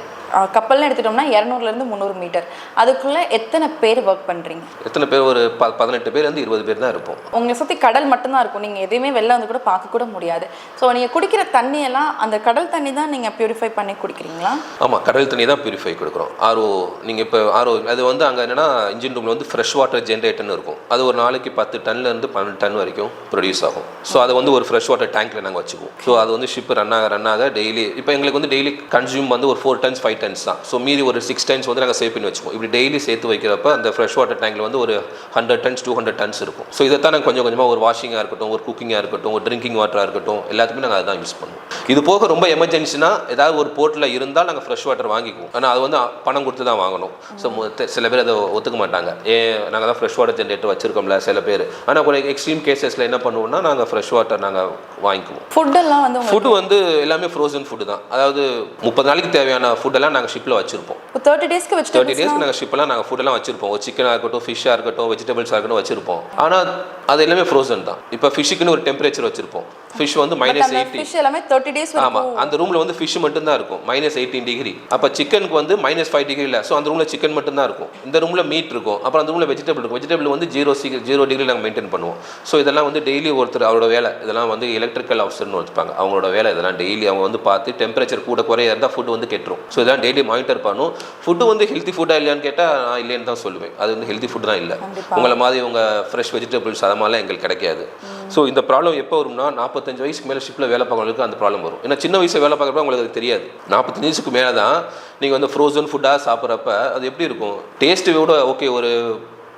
கப்பல்னு எடுத்துட்டோம்னா இரநூறுலேருந்து முந்நூறு மீட்டர். அதுக்குள்ளே எத்தனை பேர் ஒர்க் பண்ணுறீங்க எத்தனை பேர்? ஒரு ப பதினெட்டு பேர்லேருந்து இருபது பேர் தான் இருப்போம். உங்களை சுற்றி கடல் மட்டும்தான் இருக்கும். நீங்கள் எதையுமே வெளில வந்து கூட பார்க்க கூட முடியாது. ஸோ நீங்கள் குடிக்கிற தண்ணியெல்லாம் அந்த கடல் தண்ணி தான் நீங்கள் பியூரிஃபை பண்ணி குடிக்கிறீங்களா? ஆமாம் கடல் தண்ணி தான் பியூரிஃபை கொடுக்குறோம். ஆர்ஓ நீங்கள் இப்போ ஆர்ஓ அது வந்து அங்கே என்னன்னா இன்ஜின் ரூமில் வந்து ஃப்ரெஷ் வாட்டர் ஜென்ரேட்டர்னு இருக்கும். அது ஒரு நாளைக்கு பத்து டன்ல இருந்து பன்னெண்டு டன் வரைக்கும் ப்ரொடியூஸ் ஆகும். ஸோ அதை வந்து ஒரு ஃப்ரெஷ் வாட்டர் டேங்க்ல நாங்கள் வச்சுக்குவோம். ஸோ அது வந்து ஷிப் ரன் ஆக ரன் ஆக டெய்லி இப்போ எங்களுக்கு வந்து டெய்லி கன்சியூம் வந்து ஒரு ஃபோர் டன்ஸ் ஃபைவ் டன்ஸ் தான். ஸோ மீதி ஒரு சிக்ஸ் டன்ஸ் வந்து நாங்கள் சேவ் பண்ணி வச்சுக்குவோம் இப்படி டெய்லி சேர்த்து வைக்கிறப்ப அந்த ஃப்ரெஷ் வாட்டர் டேங்க்ல வந்து ஒரு hundred tons two hundred tons இருக்கும். ஸோ இதை தான் நாங்கள் கொஞ்சம் கொஞ்சமாக ஒரு வாஷிங்காக இருக்கட்டும் ஒரு குக்கிங்காக இருக்கட்டும் ஒரு ட்ரிங்கிங் வாட்டராக இருக்கட்டும் எல்லாத்துக்குமே நாங்கள் அதுதான் யூஸ் பண்ணுவோம். இது போக ரொம்ப எமர்ஜென்சினா ஏதாவது ஒரு போர்ட்டில் இருந்தால் நாங்கள் ஃப்ரெஷ் வாட்டர் வாங்கிக்குவோம். ஆனால் அது வந்து பணம் கொடுத்து தான் வாங்கணும். ஸோ சில பேர் அதை ஒத்துக்க மாட்டாங்க. ஏன் நாங்கள் தான் ஃப்ரெஷ் வாட்டர் ஜென்ரேட்டர் வச்சிருக்கோம்ல சில பேர். ஆனால் ஒரு எக்ஸ்ட்ரீம் கேசஸில் என்ன பண்ணுவோம்னா நாங்கள் ஃப்ரெஷ் வாட்டர் நாங்கள் வாங்கிக்குவோம். ஃபுட்டெல்லாம் வந்து ஃபுட்டு வந்து எல்லாமே ஃப்ரோசன் ஃபுட்டு தான். அதாவது முப்பது நாளைக்கு தேவையான ஃபுட்டெல்லாம் நாங்கள் ஷிப்பில் வச்சுருப்போம். தேர்ட்டி டேஸ்க்கு தேர்ட்டி வெஜிடபிள்ஸ் டேஸ்க்கு நாங்கள் ஷிப்பெல்லாம் நாங்கள் ஃபுட்டெல்லாம் வச்சிருப்போம். சிக்கனாக இருக்கட்டும் ஃபிஷ்ஷாக இருக்கட்டும் வெஜிடபிள்ஸாக இருக்கட்டும் வச்சிருப்போம். ஆனால் அது எல்லாமே ஃப்ரோசன் தான். இப்போ ஃபிஷ்ஷுக்குன்னு ஒரு டெம்பரேச்சர் வச்சிருப்போம். ஃபிஷ் வந்து மைனஸ் எயிட்டி ஃபிஷ் எல்லாமே தேர்ட்டி டேஸ் ஆமா அந்த ரூம்ல வந்து ஃபிஷ் மட்டும் தான் இருக்கும். மைனஸ் எயிட்டீன் டிகிரி அப்போ சிக்கனுக்கு வந்து மைனஸ் ஃபைவ் டிகிரி இல்லை. ஸோ அந்த ரூம்ல சிக்கன் மட்டும் தான் இருக்கும். இந்த ரூம்ல மீட் இருக்கும். அப்புறம் அந்த ரூம்ல வெஜிடபிள் இருக்கும். வெஜிடபிள் வந்து ஜீரோ சி ஜீரோ டிகிரி நாங்கள் மெயின்டைன் பண்ணுவோம். ஸோ இதெல்லாம் வந்து டெய்லி ஒருத்தர் அவரோட வேலை. இதெல்லாம் வந்து எலக்ட்ரிக்கல் ஆஃபீஸர்னு வச்சுப்பாங்க. அவங்களோட வேலை இதெல்லாம் டெய்லி அவங்க வந்து பார்த்து டெம்பரேச்சர் கூட குறைய இருந்தால் ஃபுட் வந்து கெட்டுரும். ஸோ இதெல்லாம் டெய்லி மானிட்டர் பண்ணும். ஃபுட்டு வந்து ஹெல்த்தி ஃபுட்டாக இல்லையான்னு கேட்டால் நான் இல்லைன்னு தான் சொல்லுவேன். அது வந்து ஹெல்த்தி ஃபுட் தான் இல்லை. உங்களை மாதிரி உங்க ஃப்ரெஷ் வெஜிடபிள்ஸ் அது மாதிரிலாம் எங்களுக்கு கிடைக்காது. ஸோ இந்த ப்ராப்ளம் எப்போ வரும்னா நாற்பத்தஞ்சு வயசுக்கு மேலே ஷிப்பில் வேலை பார்க்கறவங்களுக்கு அந்த ப்ராப்ளம் வரும். ஏன்னா சின்ன வயசு வேலை பார்க்குறப்ப உங்களுக்கு அது தெரியாது. நாற்பத்தஞ்சு வயசுக்கு மேலே தான் நீங்கள் வந்து ஃப்ரோசன் ஃபுட்டாக சாப்பிட்றப்ப அது எப்படி இருக்கும்? டேஸ்ட்டு விட ஓகே ஒரு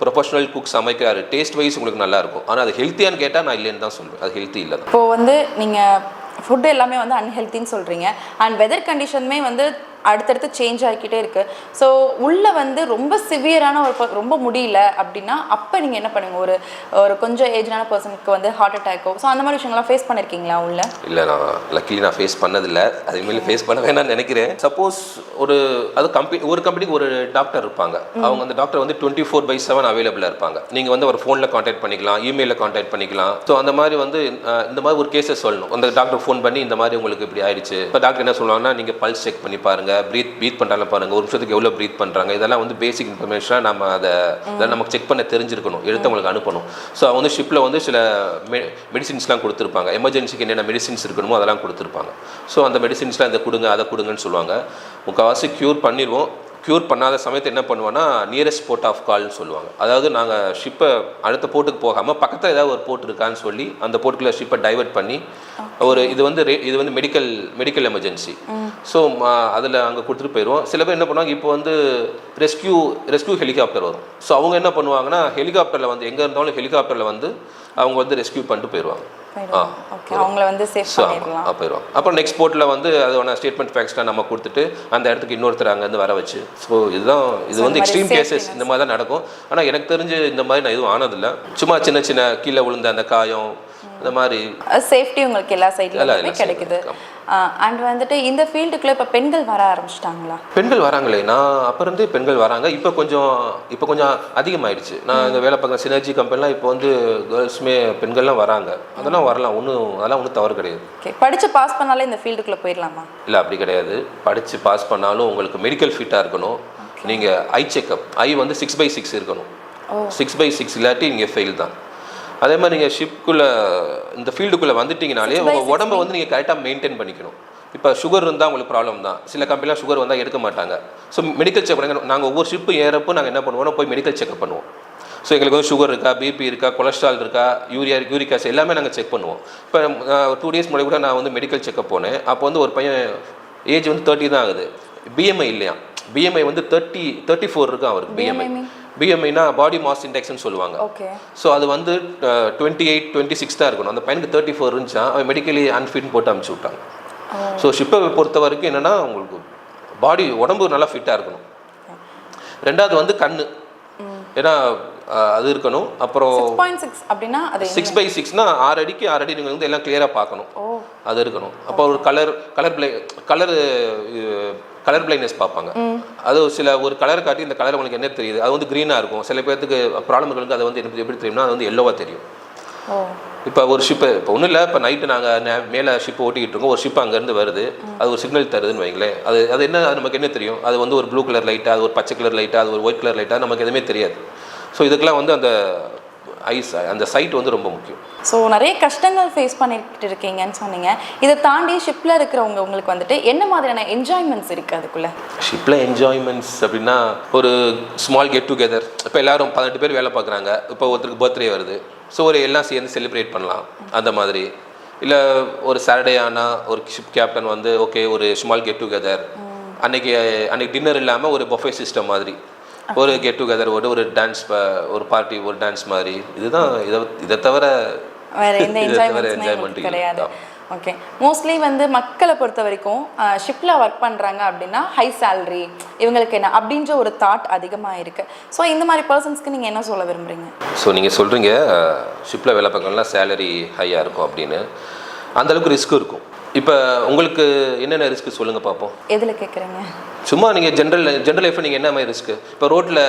ப்ரொஃபஷனல் குக் சமைக்கிறாரு. டேஸ்ட் வைஸ் உங்களுக்கு நல்லா இருக்கும். ஆனால் அது ஹெல்த்தியான்னு கேட்டால் நான் இல்லைன்னு தான் சொல்லுவேன் அது ஹெல்த்தி இல்லை. இப்போ வந்து நீங்கள் ஃபுட் எல்லாமே வந்து அன்ஹெல்த்தின்னு சொல்கிறீங்க அண்ட் வெதர் கண்டிஷனுமே வந்து அடுத்தடுத்து சேஞ்ச் ஆகிக்கிட்டே இருக்கு. ஸோ உள்ள வந்து ரொம்ப சிவியரான ஒரு ரொம்ப முடியல அப்படின்னா அப்போ நீங்கள் என்ன பண்ணுவீங்க? ஒரு ஒரு கொஞ்சம் ஏஜ்னான பர்சனுக்கு வந்து ஹார்ட் அட்டாக்கோ ஸோ அந்த மாதிரி விஷயங்கள்லாம் ஃபேஸ் பண்ணியிருக்கீங்களா உள்ள? இல்லை நான் லக்கிலி நான் ஃபேஸ் பண்ணதில்லை. அதேமாரி ஃபேஸ் பண்ண வேணாம்னு நினைக்கிறேன். சப்போஸ் ஒரு அது கம்பெனி ஒரு கம்பெனிக்கு ஒரு டாக்டர் இருப்பாங்க. அவங்க அந்த டாக்டர் வந்து டுவெண்ட்டி ஃபோர் பை செவன் அவைலபிளாக இருப்பாங்க. நீங்கள் வந்து ஒரு ஃபோனில் காண்டாக்ட் பண்ணிக்கலாம் இமெயிலில் காண்டாக்ட் பண்ணிக்கலாம். ஸோ அந்த மாதிரி வந்து இந்த மாதிரி ஒரு கேஸை சொல்லணும். அந்த டாக்டர் ஃபோன் பண்ணி இந்த மாதிரி உங்களுக்கு இப்படி ஆயிடுச்சு. இப்போ டாக்டர் என்ன சொல்லுவாங்கன்னா நீங்கள் பல்ஸ் செக் பண்ணி பாருங்க ப்ரீத் ப்ரீத் பண்ணுறாங்க பாருங்க. ஒரு நிமிஷத்துக்கு எவ்வளோ ப்ரீத் பண்ணுறாங்க இதெல்லாம் வந்து பேசிக் இன்ஃபர்மேஷனாக நம்ம அதை இதெல்லாம் நமக்கு செக் பண்ண தெரிஞ்சிருக்கணும். எடுத்து அவங்களுக்கு அனுப்பணும். ஸோ அவங்க வந்து ஷிப்பில் வந்து சில மெடிசின்ஸ்லாம் கொடுத்துருப்பாங்க. எமர்ஜென்சிக்கு என்னென்ன மெடிசின்ஸ் இருக்கணுமோ அதெல்லாம் கொடுத்துருப்பாங்க. ஸோ அந்த மெடிசின்ஸ்லாம் இதை கொடுங்க அதை கொடுங்கன்னு சொல்லுவாங்க. முக்கால்வாசி க்யூர் பண்ணிடுவோம் க்யூர் பண்ணாத சமயத்தை என்ன பண்ணுவோன்னா நியரஸ்ட் போர்ட் ஆஃப் கால்னு சொல்லுவாங்க. அதாவது நாங்கள் ஷிப்பை அடுத்த போர்ட்டுக்கு போகாமல் பக்கத்தில் ஏதாவது ஒரு போர்ட் இருக்கான்னு சொல்லி அந்த போர்ட்டுக்குள்ள ஷிப்பை டைவர்ட் பண்ணி ஒரு இது வந்து re- இது வந்து மெடிக்கல் மெடிக்கல் எமர்ஜென்சி ஸோ அதில் அங்கே கொடுத்துட்டு போயிடுவோம் சில பேர் என்ன பண்ணுவாங்க இப்போ வந்து ரெஸ்கியூ ரெஸ்கியூ ஹெலிகாப்டர் வரும். ஸோ அவங்க என்ன பண்ணுவாங்கன்னா ஹெலிகாப்டரில் வந்து எங்கே இருந்தாலும் ஹெலிகாப்டரில் வந்து அவங்க வந்து ரெஸ்கியூ பண்ணிட்டு போயிடுவாங்க ஓகே அவங்கள வந்து சேஃப் பண்ணிடலாம். போயிடுவாங்க. அப்புறம் நெக்ஸ்ட் போர்ட்டில் வந்து அதோட ஸ்டேட்மெண்ட் ஃபேக்ஸ்லாம் நம்ம கொடுத்துட்டு அந்த இடத்துக்கு இன்னொருத்தர் அங்கேருந்து வர வச்சு. ஸோ இதுதான் இது வந்து எக்ஸ்ட்ரீம் கேசஸ் இந்த மாதிரி தான் நடக்கும். ஆனால் எனக்கு தெரிஞ்சு இந்த மாதிரி நான் எதுவும் ஆனதில்லை. சும்மா சின்ன சின்ன கீழே விழுந்த அந்த காயம் இந்த மாதிரி சேஃப்டி உங்களுக்கு எல்லா சைட்லயுமே கிடைக்குது. அண்ட் வந்துட்டு இந்த ஃபீல்டுக்குள்ள இப்போ பெண்கள் வர ஆரம்பிச்சிட்டாங்களா? பெண்கள் வராங்களே. நான் அப்போ இருந்தே பெண்கள் வராங்க. இப்போ கொஞ்சம் இப்போ கொஞ்சம் அதிகமாயிடுச்சு. நான் இங்கே வேலை பார்க்குற சினர்ஜி கம்பெனிலாம் இப்போ வந்து கேர்ள்ஸுமே பெண்கள்லாம் வராங்க. அதெல்லாம் வரலாம். ஒன்றும் அதெல்லாம் ஒன்றும் தவறு கிடையாது. ஓகே படிச்சு பாஸ் பண்ணாலே இந்த ஃபீல்டுக்குள்ள போயிடலாமா? இல்லை அப்படி கிடையாது. படித்து பாஸ் பண்ணாலும் உங்களுக்கு மெடிக்கல் ஃபிட்டாக இருக்கணும். நீங்கள் ஐ செக்கப் ஐ வந்து சிக்ஸ் பை சிக்ஸ் இருக்கணும். சிக்ஸ் பை சிக்ஸ் இல்லாட்டி இங்கே ஃபெயில் தான். அதே மாதிரி நீங்கள் ஷிப்குள்ளே இந்த ஃபீல்டுக்குள்ளே வந்துட்டீங்கனாலே உங்கள் உடம்ப வந்து நீங்கள் கரெக்டாக மெயின்டைன் பண்ணிக்கணும். இப்போ சுகர் இருந்தால் உங்களுக்கு ப்ராப்ளம் தான். சில கம்பெனிலாம் சுகர் வந்தால் எடுக்க மாட்டாங்க. ஸோ மெடிக்கல் செக் பண்ணுங்க நாங்கள் ஒவ்வொரு ஷிப்பு ஏறப்போ நாங்கள் என்ன பண்ணுவோம்னா போய் மெடிக்கல் செக்அப் பண்ணுவோம். ஸோ எங்களுக்கு வந்து சுகர் இருக்கா பிபி இருக்கா கொலஸ்ட்ரால் இருக்கா யூரியா யூரிக் ஆசிட் எல்லாமே நாங்கள் செக் பண்ணுவோம். இப்போ டூ டேஸ் முன்னாடி கூட நான் வந்து மெடிக்கல் செக்அப் போனேன். அப்போ வந்து ஒரு பையன் ஏஜ் வந்து தேர்ட்டி தான் ஆகுது. பிஎம்ஐ இல்லையா பிஎம்ஐ வந்து தேர்ட்டி தேர்ட்டி ஃபோர் இருக்கு அவருக்கு பிஎம்ஐ பிஎம்ஐனா பாடி மாஸ் இண்டெக்ஸ்னு சொல்லுவாங்க. ஸோ அது வந்து டுவெண்ட்டி எயிட் டுவெண்ட்டி சிக்ஸ் தான் இருக்கணும். அந்த பையனுக்கு தேர்ட்டி ஃபோர் இருந்துச்சா அவன் மெடிக்கலி அன்ஃபிட்னு போட்டு அனுப்பிச்சி விட்டாங்க. ஸோ ஷிப்பை பொறுத்த வரைக்கும் என்னென்னா உங்களுக்கு பாடி உடம்பு நல்லா ஃபிட்டாக இருக்கணும். ரெண்டாவது வந்து கண்ணு. ஏன்னா அது இருக்கணும். அப்புறம் சிக்ஸ் அப்படின்னா சிக்ஸ் பை சிக்ஸ்னா ஆறு அடிக்கு ஆறு அடி நீங்கள் வந்து எல்லாம் கிளியராக பார்க்கணும். ஓ அது இருக்கணும். அப்போ ஒரு கலர் கலர் பிளை கலர் கலர் பிளைட்னஸ் பார்ப்பாங்க. அது சில ஒரு கலர் காட்டி இந்த கலர் உங்களுக்கு என்ன தெரியுது? அது வந்து க்ரீனாக இருக்கும். சில பேர்த்துக்கு ப்ராப்ளம்களுக்கு அது வந்து எப்படி தெரியும்னா அது வந்து எல்லோவாக தெரியும். இப்போ ஒரு ஷிப்பு இப்போ ஒன்றும் இல்லை. இப்போ நைட்டு நாங்கள் மேலே ஷிப் ஓட்டிக்கிட்டு இருக்கோம். ஒரு ஷிப் அங்கேருந்து வருது. அது ஒரு சிக்னல் தருதுன்னு வைங்களேன். அது அது என்ன அது நமக்கு என்ன தெரியும்? அது வந்து ஒரு ப்ளூ கலர் லைட்டாக அது ஒரு பச்சை கலர் லைட்டாக அது ஒரு ஒயிட் கலர் லைட்டாக நமக்கு எதுவுமே தெரியாது. ஸோ இதுக்கெல்லாம் வந்து அந்த ஐஸ் அந்த சைட் வந்து ரொம்ப முக்கியம். ஸோ நிறைய கஷ்டங்கள் ஃபேஸ் பண்ணிட்டு இருக்கீங்கன்னு சொன்னீங்க. இதை தாண்டி ஷிப்பில் இருக்கிறவங்க உங்களுக்கு வந்துட்டு என்ன மாதிரியான என்ஜாய்மெண்ட்ஸ் இருக்கு அதுக்குள்ள? ஷிப்பில் என்ஜாய்மெண்ட்ஸ் அப்படின்னா ஒரு ஸ்மால் கெட் டுகெதர் இப்போ எல்லாரும் பதினெட்டு பேர் வேலை பார்க்குறாங்க. இப்போ ஒருத்தருக்கு பர்த்டே வருது. ஸோ ஒரு எல்லாம் சேர்ந்து செலிப்ரேட் பண்ணலாம். அந்த மாதிரி. இல்லை ஒரு சாட்டர்டே ஆனால் ஒரு ஷிப் கேப்டன் வந்து ஓகே ஒரு ஸ்மால் கெட் டுகெதர் அன்னைக்கு அன்னைக்கு டின்னர் இல்லாமல் ஒரு பஃபே சிஸ்டம் மாதிரி. ஒரு கெட் டுகெதர் ஒரு ஒரு டான்ஸ் ஒரு பார்ட்டி ஒரு டான்ஸ் மாதிரி. இதுதான் இதை இதை தவிர வேற எந்த இல்லை. கிடையாது. ஓகே மோஸ்ட்லி வந்து மக்களை பொறுத்த வரைக்கும் ஷிப்பில் ஒர்க் பண்ணுறாங்க அப்படின்னா ஹை salary இவங்களுக்கு என்ன அப்படின்ற ஒரு தாட் அதிகமாக இருக்கு. ஸோ இந்த மாதிரி பர்சன்ஸ்க்கு நீங்கள் என்ன சொல்ல விரும்புறீங்க? ஸோ நீங்கள் சொல்கிறீங்க ஷிப்பில் வேலை பார்க்கறதுலாம் சேலரி ஹையாக இருக்கும் அப்படின்னு. அந்த அளவுக்கு ரிஸ்க் இருக்கும். இப்போ உங்களுக்கு என்னென்ன ரிஸ்க் சொல்லுங்கள் பார்ப்போம் எதில் கேட்குறீங்க சும்மா நீங்கள் ஜென்ரல் ஜென்ரல் லைஃப்பில் நீங்கள் என்ன மாதிரி ரிஸ்க்கு இப்போ ரோட்டில்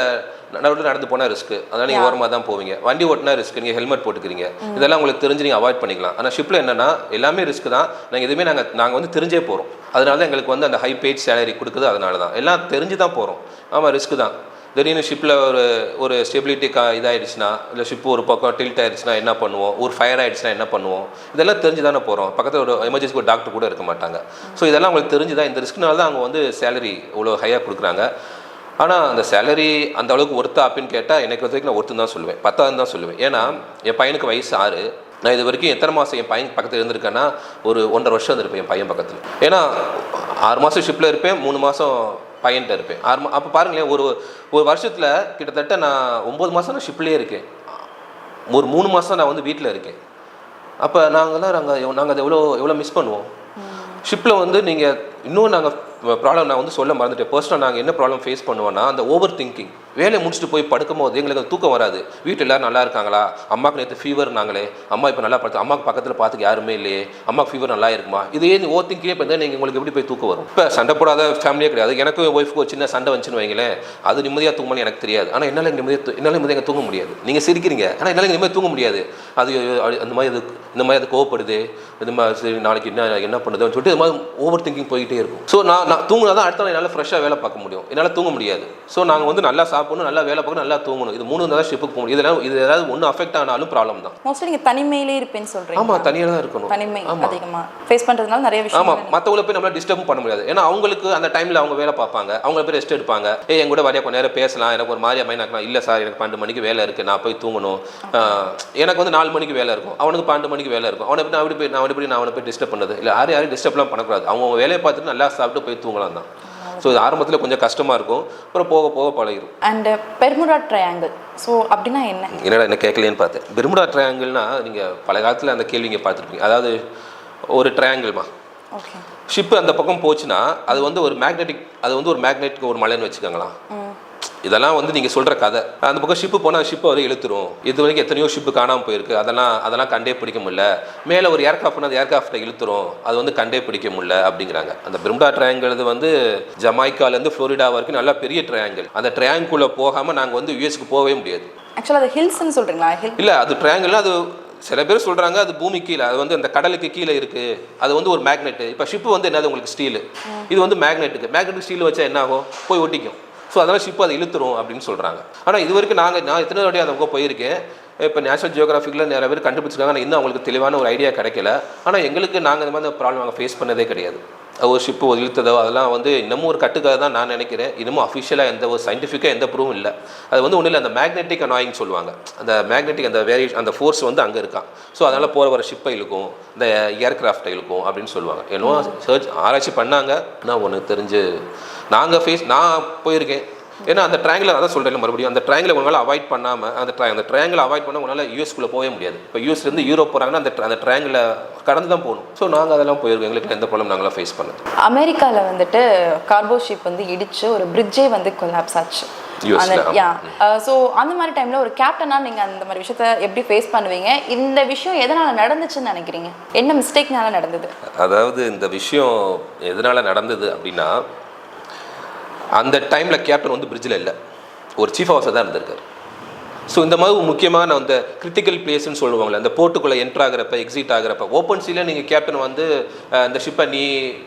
நடுவில் நடந்து போனால் ரிஸ்க்கு அதனால் நீங்கள் ஓரமாக தான் போவீங்க. வண்டி ஓட்டினா ரிஸ்க் நீங்கள் ஹெல்மெட் போட்டுக்கிறீங்க. இதெல்லாம் உங்களுக்கு தெரிஞ்சு நீங்கள் அவாய்ட் பண்ணிக்கலாம். ஆனால் ஷிப்பில் என்னன்னா எல்லாமே ரிஸ்க் தான். நாங்கள் எதுவுமே நாங்கள் நாங்கள் வந்து தெரிஞ்சே போகிறோம் அதனால தான் எங்களுக்கு வந்து அந்த ஹை பேட் சேலரி கொடுக்குது அதனால தான் எல்லாம் தெரிஞ்சு தான் போகிறோம் ஆமாம் ரிஸ்க் தான். திடீர்னு ஷிப்பில் ஒரு ஒரு ஸ்டெபிலிட்டி கா இதாகிடுச்சுன்னா இல்லை ஷிப் ஒரு பக்கம் டில்ட் ஆயிடுச்சுன்னா என்ன பண்ணுவோம்? ஒரு ஃபயர் ஆயிடுச்சுன்னா என்ன பண்ணுவோம்? இதெல்லாம் தெரிஞ்சு தானே போகிறோம் பக்கத்தில் ஒரு எமர்ஜென்சிக்கு ஒரு டாக்டர் கூட இருக்க மாட்டாங்க. ஸோ இதெல்லாம் அவங்களுக்கு தெரிஞ்சு தான் இந்த ரிஸ்க்னால தான் அவங்க வந்து சேலரி இவ்வளோ ஹையாக கொடுக்குறாங்க. ஆனால் அந்த சேலரி அந்த அளவுக்கு ஒர்த்தா அப்படின்னு கேட்டால் எனக்கு வரைக்கும் நான் ஒருத்தன் தான் சொல்லுவேன். பத்தாவது தான் சொல்லுவேன். ஏன்னா என் பையனுக்கு வயசு ஆறு. நான் இது வரைக்கும் எத்தனை மாதம் என் பையன் பக்கத்தில் இருந்திருக்கேன்னா ஒரு ஒன்றரை வருஷம் இருந்திருப்பேன் என் பையன் பக்கத்தில். ஏன்னா ஆறு மாதம் ஷிப்பில் இருப்பேன் மூணு மாதம் பையன்கிட்ட இருப்பேன். ஆறு மா அப்போ பாருங்களேன் ஒரு ஒரு வருஷத்தில் கிட்டத்தட்ட நான் ஒம்பது மாதம் நான் ஷிப்லேயே இருக்கேன். ஒரு மூணு மாதம் நான் வந்து வீட்டில் இருக்கேன். அப்போ நாங்கள்லாம் நாங்கள் நாங்கள் அதை எவ்வளோ எவ்வளோ மிஸ் பண்ணுவோம். ஷிப்பில் வந்து நீங்கள் இன்னும் நாங்கள் ப்ராப்ளம் நான் வந்து சொல்ல மறந்துட்டேன். பர்சனலாக நாங்கள் என்ன ப்ராப்ளம் ஃபேஸ் பண்ணுவோன்னா அந்த ஓவர் திங்கிங் வேலையை முடிச்சுட்டு போய் படுக்கும் போது எங்களுக்கு தூக்கம் வராது. வீட்டில் எல்லாரும் நல்லா இருக்காங்களா? அம்மாவுக்கு நேற்று ஃபீவர் நாங்களே அம்மா இப்போ நல்லா பார்த்து அம்மாவுக்கு பக்கத்தில் பார்த்துக்க யாருமே இல்லையே. அம்மாவுக்கு ஃபீவர் நல்லா இருக்குமா? இதே நீ ஓ திங்கிங்கே இப்போ நீங்கள் உங்களுக்கு எப்படி போய் தூக்கம் வரும்? இப்போ சண்டை போடாத ஃபேமிலியே கிடையாது. எனக்கும் என் ஒய்ஃபுக்கு ஒரு சின்ன சண்டை வந்துச்சுன்னு வைங்களேன். அது நிம்மதியாக தூங்கணும்னு எனக்கு தெரியாது. ஆனால் என்னால் நிம்மதியாக என்னால் நிம்மதியாக தூங்க முடியாது. நீங்கள் சிரிக்கிறீங்க. ஆனால் என்னால் நிம்மதியாக தூங்க முடியாது. அது அந்த மாதிரி அது இந்த மாதிரி அது கோவப்படுது. இந்த மாதிரி சரி நாளைக்கு என்ன என்ன பண்ணுதுன்னு சொல்லிட்டு இது மாதிரி ஓவர் திங்கிங் போயிட்டே இருக்கும். ஸோ நான் நான் தூங்கினா தான் அடுத்த நாள் என்னால் ஃப்ரெஷ்ஷாக வேலை பார்க்க முடியும். என்னால் தூங்க முடியாது. ஸோ நாங்கள் வந்து நல்லா சாப்பிடணும் நல்லா வேலை பார்க்கணும் நல்லா தூங்கணும். இது மூணு தான் ஷிப்புக்கு போகணும் இதெல்லாம் இது ஏதாவது ஒன்று அஃபெக்ட் ஆனாலும் ப்ராப்ளம் தான். மோஸ்ட்லி நீங்க தனிமையிலே இருப்பேன்னு சொல்றீங்க. ஆமாம் தனியாக தான் இருக்கணும். தனிமை அதிகமா. ஃபேஸ் பண்றதுனால நிறைய விஷயம் ஆமாம் மற்றவங்கள போய் நம்மளால டிஸ்டர்ப் பண்ண முடியாது. ஏன்னா அவங்களுக்கு அந்த டைமில் அவங்க வேலை பார்ப்பாங்க. அவங்க போய் ரெஸ்ட் எடுப்பாங்க. ஏ என் கூட வரையா கொஞ்ச நேரம் பேசலாம். எனக்கு ஒரு மாதிரி மைண்ட் ஆக்கலாம் இல்லை சார் எனக்கு பன்னெண்டு மணிக்கு வேலை இருக்குது நான் போய் தூங்கணும். எனக்கு வந்து நாலு மணிக்கு வேலை இருக்கும். அவனுக்கு பன்னெண்டு மணிக்கு வேலை இருக்கும். அவனை போய் நான் அப்படி போய் நான் அப்படி நான் அவனை போய் டிஸ்டர்ப் பண்ணது? இல்லை யாரும் யாரையும் டிஸ்டர்ப்லாம் பண்ணக்கூடாது. அவங்க வேலையை பார்த்துட்டு நல்லா சாப்பிட்டு போய் தூங்கலாம் தான். ஸோ இது ஆரம்பத்தில் கொஞ்சம் கஷ்டமாக இருக்கும். அப்புறம் போக போக பழகிடும் அண்ட் பெர்முடா ட்ரையாங்கிள் ஸோ அப்படின்னா என்ன? என்னடா என்ன கேட்கலையேன்னு பார்த்தேன். பெர்முடா ட்ரையாங்கிள்னா நீங்கள் பல காலத்தில் அந்த கேள்வி இங்கே பார்த்துருப்பீங்க. அதாவது ஒரு ட்ரையாங்கிள்மா ஷிப்பு அந்த பக்கம் போச்சுன்னா அது வந்து ஒரு மேக்னெட்டிக் அது வந்து ஒரு மேக்னெட்டிக் ஒரு மலைன்னு வச்சுக்கோங்களேன். இதெல்லாம் வந்து நீங்கள் சொல்கிற கதை. அந்த பக்கம் ஷிப்பு போனால் ஷிப்பு வரை இழுத்துரும். இது வரைக்கும் எத்தனையோ ஷிப்பு காணாமல் போயிருக்கு. அதெல்லாம் அதெல்லாம் கண்டே பிடிக்க முடியல. மேலே ஒரு ஏர்கிராஃப்ட்னா அந்த ஏர்கிராஃப்ட்டை இழுத்துரும். அது வந்து கண்டே பிடிக்க முடியல அப்படிங்கிறாங்க. அந்த பிரிம்டா ட்ரையாங்கிள் வந்து ஜமைக்காலேருந்து ஃப்ளோரிடா வரைக்கும் நல்லா பெரிய ட்ரையாங்கிள் அந்த ட்ரையாங்குள்ளே போகாமல் நாங்கள் வந்து யூஎஸ்க்கு போகவே முடியாது. ஆக்சுவலாக அது ஹில்ஸ்னு சொல்றீங்களா? ஹில் இல்லை அது ட்ரையாங்கிள் அது சில பேர் சொல்கிறாங்க அது பூமி கீழே அது வந்து அந்த கடலுக்கு கீழே இருக்குது அது வந்து ஒரு மேக்னெட் இப்போ ஷிப்பு வந்து என்னது உங்களுக்கு ஸ்டீல் இது வந்து மேக்னெட்டுக்கு மேக்னெட் ஸ்டீல் வச்சா என்ன ஆகும்? போய் ஒட்டிக்கும். ஸோ அதனால் ஷிப் அதை இழுத்துரும் அப்படின்னு சொல்கிறாங்க ஆனால் இது வரைக்கும் நாங்கள் நான் எத்தனை வாட்டி அந்த பக்கம் போயிருக்கேன். இப்போ நேஷனல் ஜியோகிராஃபிக்கில் நிறைய பேர் கண்டுபிடிச்சிருக்காங்க. ஆனால் இன்னும் அவங்களுக்கு தெளிவான ஒரு ஐடியா கிடைக்கல. ஆனால் எங்களுக்கு நாங்கள் இந்த மாதிரி ப்ராப்ளம் நாங்கள் ஃபேஸ் பண்ணதே கிடையாது. ஒரு ஷிப்பு இழுத்ததோ அதெல்லாம் வந்து இன்னமும் ஒரு கட்டுக்கதை தான் நான் நினைக்கிறேன். இன்னமும் அஃபிஷியலாக எந்த ஒரு சயின்டிஃபிக்காக எந்த ப்ரூவும் இல்லை. அது வந்து ஒன்றும் இல்லை அந்த மேக்னெட்டிக் அனாயிங் சொல்லுவாங்க. அந்த மேக்னெட்டிக் அந்த வேரியேஷன் அந்த ஃபோர்ஸ் வந்து அங்கே இருக்கான். ஸோ அதனால் போகிற வர ஷிப்பை இழுக்கும் இந்த ஏர்கிராஃப்டை இழுக்கும் அப்படின்னு சொல்லுவாங்க. என்னவோ சர்ச் ஆராய்ச்சி பண்ணாங்க. நான் ஒன்று தெரிஞ்சு நாங்கள் ஃபேஸ் நான் போயிருக்கேன். ஏன்னா அந்த ட்ரையாங்கில் அதான் சொல்கிறேன் மறுபடியும். அந்த ட்ரையாங்கில் உங்களால் அவாய்ட் பண்ணாமல் அந்த ட்ரை அந்த ட்ரையாங்கில் அவாய்ட் பண்ண உங்களால் யூஎஸ்குள்ளே போகவே முடியாது. இப்போ யூஎஸ்லேருந்து யூரோப் போகிறாங்கன்னா அந்த அந்த ட்ரையாங்கில் கடந்து தான் போகணும். ஸோ நாங்கள் அதெல்லாம் போயிருக்கோம். எங்களுக்கு எந்த ப்ராப்ளம் நாங்களாம் ஃபேஸ் பண்ணது அமெரிக்காவில் வந்துட்டு கார்போ ஷிப் வந்து இடிச்சு ஒரு பிரிட்ஜே வந்து கொலாப்ஸ் ஆச்சு. ஸோ அந்த மாதிரி டைமில் ஒரு கேப்டனாக நீங்கள் அந்த மாதிரி விஷயத்த எப்படி ஃபேஸ் பண்ணுவீங்க? இந்த விஷயம் எதனால் நடந்துச்சுன்னு நினைக்கிறீங்க? என்ன மிஸ்டேக்னால நடந்தது? அதாவது இந்த விஷயம் எதனால் நடந்தது அப்படின்னா அந்த டைமில் கேப்டன் வந்து பிரிட்ஜில் இல்லை. ஒரு சீஃப் ஆஃபீஸர் தான் இருந்திருக்காரு. ஸோ இந்த மாதிரி முக்கியமான அந்த கிரிட்டிக்கல் பிளேஸ்னு சொல்லுவாங்களே அந்த போர்ட்டுக்குள்ளே என்ட்ரு ஆகிறப்ப எக்ஸிட் ஆகிறப்ப ஓப்பன் சீல நீங்கள் கேப்டன் வந்து அஹ், இந்த ஷிப்பை நீ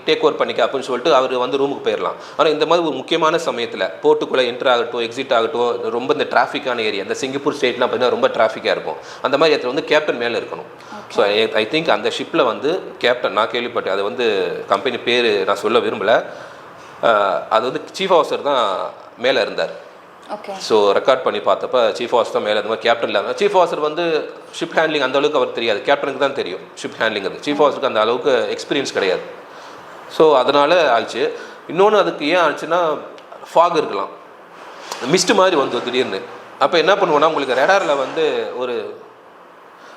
டேக் ஓவர் பண்ணிக்க அப்படின்னு சொல்லிட்டு அவர் வந்து ரூமுக்கு போயிடலாம் ஆனால் இந்த மாதிரி ஒரு முக்கியமான சமயத்தில் போர்ட்டுக்குள்ளே என்ட்ரு ஆகட்டும் எக்ஸிட் ஆகட்டும் ரொம்ப இந்த டிராஃபிக்கான ஏரியா இந்த சிங்கப்பூர் ஸ்டேட்லாம் பார்த்தீங்கன்னா ரொம்ப டிராஃபிக்காக இருக்கும். அந்த மாதிரி இடத்துல வந்து கேப்டன் மேலே இருக்கணும். ஸோ ஐ திங்க் அந்த ஷிப்பில் வந்து கேப்டன் நான் கேள்விப்பட்டேன் அது வந்து கம்பெனி பேர் நான் சொல்ல விரும்பலை. அது வந்து சீஃப் ஆஃபீஸர் தான் மேலே இருந்தார். ஓகே ஸோ ரெக்கார்ட் பண்ணி பார்த்தப்ப சீஃப் ஆஃபீஸர் தான் மேலே மாதிரி கேப்டன் இல்லாமல் சீஃப் ஆஃபீஸர் வந்து ஷிப் ஹேண்ட்லிங் அந்த அளவுக்கு அவர் தெரியாது. கேப்டனுக்கு தான் தெரியும் ஷிப் ஹேண்ட்லிங் அது சீஃப் ஆஃபீஸருக்கு அந்த அளவுக்கு எக்ஸ்பீரியன்ஸ் கிடையாது. ஸோ அதனால் ஆச்சு இன்னொன்று அதுக்கு ஏன் ஆச்சுன்னா ஃபாக் இருக்கலாம். மிஸ்ட் மாதிரி வந்து திடீர்னு. அப்போ என்ன பண்ணுவோன்னா உங்களுக்கு ரெடாரில் வந்து ஒரு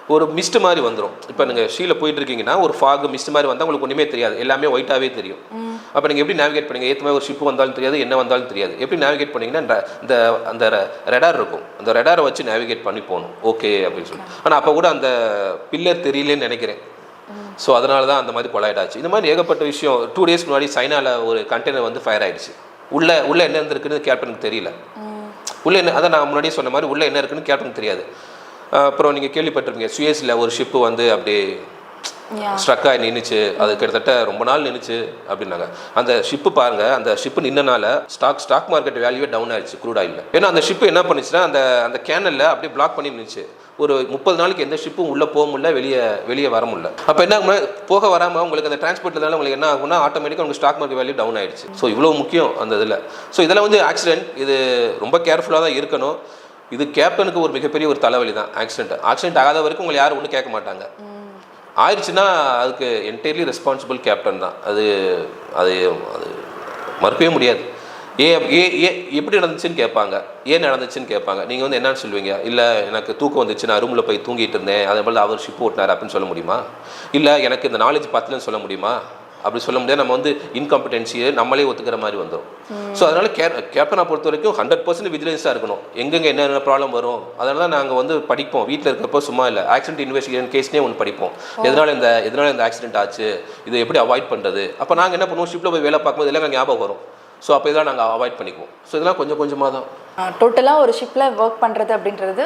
ஒரு மிஸ்ட் மாதிரி வந்துடும் இப்போ நீங்கள் ஷீல போயிட்டு இருக்கீங்கன்னா ஒரு ஃபாக் மிஸ்ட் மாதிரி வந்தால் உங்களுக்கு ஒன்றுமே தெரியாது. எல்லாமே ஒயிட்டாகவே தெரியும். அப்போ நீங்கள் எப்படி நேவிகேட் பண்ணுங்க? ஏற்ற மாதிரி ஒரு ஷிப் வந்தாலும் தெரியாது என்ன வந்தாலும் தெரியாது. எப்படி நேவிகேட் பண்ணீங்கன்னா இந்த- அந்த ரெடார் இருக்கும். அந்த ரெடாரை வச்சு நேவிகேட் பண்ணி போகணும். ஓகே அப்படின்னு சொல்லி. ஆனால் அப்போ கூட அந்த பில்லர் தெரியலேன்னு நினைக்கிறேன். ஸோ அதனால தான் அந்த மாதிரி கொலாய்டாச்சு இந்த மாதிரி ஏகப்பட்ட விஷயம் டூ டேஸ்க்கு முன்னாடி சைனாவில் ஒரு கண்டெய்னர் வந்து ஃபயர் ஆயிடுச்சு. உள்ள உள்ள என்ன இருந்திருக்குன்னு கேப்டனுக்கு தெரியல. உள்ள என்ன அதான் நான் முன்னாடியே சொன்ன மாதிரி உள்ள என்ன இருக்குன்னு கேப்டனுக்கு தெரியாது. அப்புறம் நீங்கள் கேள்விப்பட்டிருப்பீங்க சுயஸில் ஒரு ஷிப்பு வந்து அப்படியே யா ஸ்ட்ரக் ஆகி நின்றுச்சு அது கிட்டத்தட்ட ரொம்ப நாள் நின்றுச்சு அப்படின்னாங்க. அந்த ஷிப்பு பாருங்க அந்த ஷிப்பு நின்னனால ஸ்டாக் ஸ்டாக் மார்க்கெட் வேல்யூவே டவுன் ஆயிடுச்சு க்ரூட் ஆயில் ஏன்னா அந்த ஷிப்பு என்ன பண்ணுச்சுன்னா அந்த அந்த கேனலில் அப்படியே பிளாக் பண்ணி நின்றுச்சு ஒரு முப்பது நாளைக்கு எந்த ஷிப்பும் உள்ளே போக முடியல வெளியே வெளியே வர முடியல. அப்போ என்ன ஆகும்னா, போக வராமல் உங்களுக்கு அந்த டிரான்ஸ்போர்ட்னால உங்களுக்கு என்ன ஆகும்னா ஆட்டோமேட்டிக்காக உங்களுக்கு ஸ்டாக் மார்க்கெட் வேல்யூ டவுன் ஆயிடுச்சு. ஸோ இவ்வளோ முக்கியம் அந்த இதில். ஸோ இதெல்லாம் வந்து ஆக்சிடென்ட் இது ரொம்ப கேர்ஃபுல்லாக தான் இருக்கணும். இது கேப்டனுக்கு ஒரு மிகப்பெரிய ஒரு தலைவலி தான் ஆக்சிடென்ட் ஆக்சிடென்ட் ஆகாத வரைக்கும் உங்களை யாரும் ஒன்றும் கேட்க மாட்டாங்க. ஆயிடுச்சுன்னா அதுக்கு என்டையர்லி ரெஸ்பான்சிபிள் கேப்டன் தான். அது அது அது மறுக்கவே முடியாது. ஏ ஏ ஏ எப்படி நடந்துச்சுன்னு கேட்பாங்க. ஏன் நடந்துச்சுன்னு கேட்பாங்க. நீங்கள் வந்து என்னன்னு சொல்லுவீங்க? இல்லை எனக்கு தூக்கம் வந்துச்சு நான் ரூமில் போய் தூங்கிட்டு இருந்தேன் அதே போல் அவர் ஷிப் ஓட்டினார் அப்படின்னு சொல்ல முடியுமா? இல்லை எனக்கு இந்த நாலேஜ் பத்தலன்னு சொல்ல முடியுமா? அப்படி சொல்ல முடியாது. நம்ம வந்து இன்காம்பிடென்சியை நம்மளே ஒத்துக்கிற மாதிரி வந்துடும் ஸோ அதனால கே கேப்டனை பொறுத்த வரைக்கும் ஹண்ட்ரட் பர்சன்ட் விஜிலன்ஸாக இருக்கணும். எங்கெங்கே என்னென்ன ப்ராப்ளம் வரும் அதனால தான் நாங்கள் வந்து படிப்போம். வீட்டில் இருக்கப்போ சும்மா இல்லை. ஆக்சிடென்ட் இன்வெஸ்டிகேஷன் கேஸ்னே ஒன்று படிப்போம். எதனால இந்த எதனால இந்த ஆக்சிடென்ட் ஆச்சு? இதை எப்படி அவாய்ட் பண்ணுறது அப்போ நாங்கள் என்ன பண்ணுவோம்? ஷிப்பில் போய் வேலை பார்க்கும்போது எல்லாம் ஞாபகம் வரும். ஸோ அப்போ இதெல்லாம் நாங்கள் அவாய்ட் பண்ணிக்குவோம். ஸோ இதெல்லாம் கொஞ்சம் கொஞ்சமாக தான். டோட்டலாக ஒரு ஷிப்பில் ஒர்க் பண்ணுறது அப்படின்றது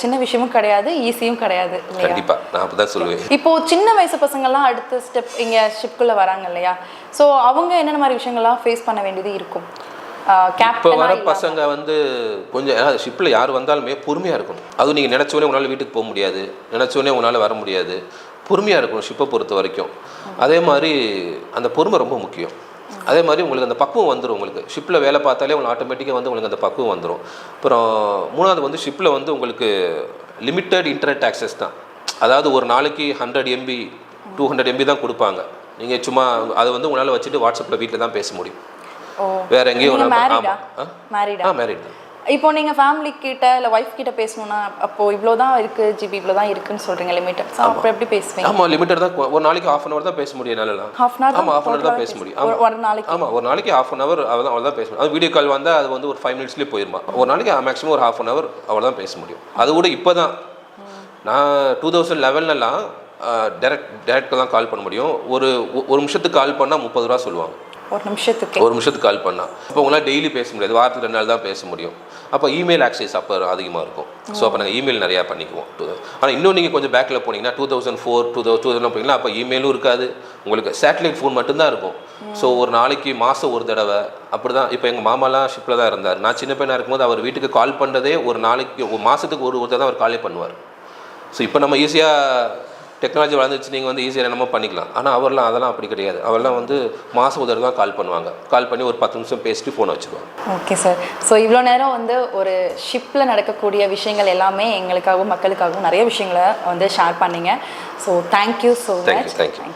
சின்ன விஷயமும் கிடையாது ஈஸியும் கிடையாது கண்டிப்பாக நான் அப்படி தான் சொல்லுவேன் இப்போ சின்ன வயசு பசங்கள்லாம் அடுத்த ஸ்டெப் இங்கே ஷிப்குள்ளே வராங்க இல்லையா? ஸோ அவங்க என்னென்ன மாதிரி விஷயங்கள்லாம் ஃபேஸ் பண்ண வேண்டியது இருக்கும்? இப்போ வர பசங்க வந்து கொஞ்சம் ஷிப்பில் யார் வந்தாலுமே பொறுமையாக இருக்கணும். அதுவும் நீங்கள் நினச்சோடனே உங்களால் வீட்டுக்கு போக முடியாது. நினச்சோடனே உங்களால் வர முடியாது. பொறுமையாக இருக்கணும் ஷிப்பை பொறுத்த வரைக்கும். அதே மாதிரி அந்த பொறுமை ரொம்ப முக்கியம். அதே மாதிரி உங்களுக்கு அந்த பக்குவம் வந்துடும் உங்களுக்கு. ஷிப்பில் வேலை பார்த்தாலே உங்களுக்கு ஆட்டோமேட்டிக்காக வந்து உங்களுக்கு அந்த பக்குவம் வந்துடும் அப்புறம் மூணாவது வந்து ஷிப்பில் வந்து உங்களுக்கு லிமிட்டட் இன்டர்நெட் ஆக்சஸ் தான். அதாவது ஒரு நாளைக்கு hundred MB two hundred MB தான் கொடுப்பாங்க. நீங்கள் சும்மா அதை வந்து உங்களால் வச்சுட்டு வாட்ஸ்அப்பில் வீட்டில் தான் பேச முடியும். வேற எங்கேயும் நீங்க உங்களால- மேரிடா ஆமா. ஆ? மேரிடா ஆ மேரிட் தான். இப்போ நீங்க ஃபேமிலி கிட்ட இல்ல ஒய்ஃப் கிட்ட பேசணும்னா அப்போ இவ்வளவுதான் இருக்கு ஜிபி இவ்வளவுதான் இருக்குன்னு சொல்றீங்க லிமிட்டட் ஸோ அப்புறம் எப்படி பேசுவீங்க? ஆமா லிமிட்டட் தான். ஒரு நாளைக்கு ஹாஃப் அன் அவர் தான் பேச முடியும் என்னாலலாம். ஹாஃப் அன் ஹவர் ஆமா ஹாஃப் அன் அவர் தான் பேச முடியும். ஒரு நாளைக்கு. ஆமா ஒரு நாளைக்கு ஹாஃப் அன் அவர் அவள் தான் அவள் தான் பேச முடியும். அது வீடியோ கால் வந்தால் அது வந்து ஒரு ஃபைவ் மினிட்ஸ்லேயே போயிருமா. ஒரு நாளைக்கு மேக்ஸிமம் ஒரு ஹாஃப் அன் அவர் அவள் தான் பேச முடியும். அது கூட இப்போ தான் நான் டூ தௌசண்ட் லெவன்லலாம் டேரக்ட் டேரக்டாக தான் கால் பண்ண முடியும். ஒரு ஒரு நிமிஷத்துக்கு கால் பண்ணால் முப்பது ரூபா சொல்லுவாங்க. ஒரு நிமிஷத்துக்கு. ஒரு நிமிஷத்துக்கு கால் பண்ணா. இப்போ உங்களால் டெய்லி பேச முடியாது. வாரத்துக்கு ரெண்டு நாள் தான் பேச முடியும். அப்போ இமெயில் ஆக்சஸ் அப்போ அதிகமாக இருக்கும். ஸோ அப்போ நாங்கள் இமெயில் நிறையா பண்ணிக்குவோம். ஆனால் இன்னும் நீங்கள் கொஞ்சம் பேக்கில் போனீங்கன்னா டூ தௌசண்ட் ஃபோர் டூ தௌ டூ தௌசண்ட் போனீங்கன்னா அப்போ இமெயிலும் இருக்காது. உங்களுக்கு சேட்டலைட் ஃபோன் மட்டும்தான் இருக்கும். ஸோ ஒரு நாளைக்கு மாதம் ஒரு தடவை அப்படி தான் இப்போ எங்கள் மாமாலாம் ஷிப்பில் தான் இருந்தார். நான் சின்ன பையனாக இருக்கும்போது அவர் வீட்டுக்கு கால் பண்ணுறதே ஒரு நாளைக்கு ஒரு மாதத்துக்கு ஒரு ஒரு தடவை அவர் காலே பண்ணுவார். ஸோ இப்போ நம்ம ஈஸியாக டெக்னாலஜி வளர்ந்துச்சு நீங்கள் வந்து ஈஸியாக என்னமோ பண்ணிக்கலாம். ஆனால் அவர்லாம் அதெல்லாம் அப்படி கிடையாது. அவர்லாம் வந்து மாதம் ஒரு தான் கால் பண்ணுவாங்க. கால் பண்ணி ஒரு பத்து நிமிஷம் பேசிட்டு ஃபோனை வச்சுக்குவாங்க ஓகே சார் ஸோ இவ்வளோ நேரம் வந்து ஒரு ஷிப்பில் நடக்கக்கூடிய விஷயங்கள் எல்லாமே எங்களுக்காகவும் மக்களுக்காகவும் நிறைய விஷயங்களை வந்து ஷேர் பண்ணீங்க. So thank you so much you.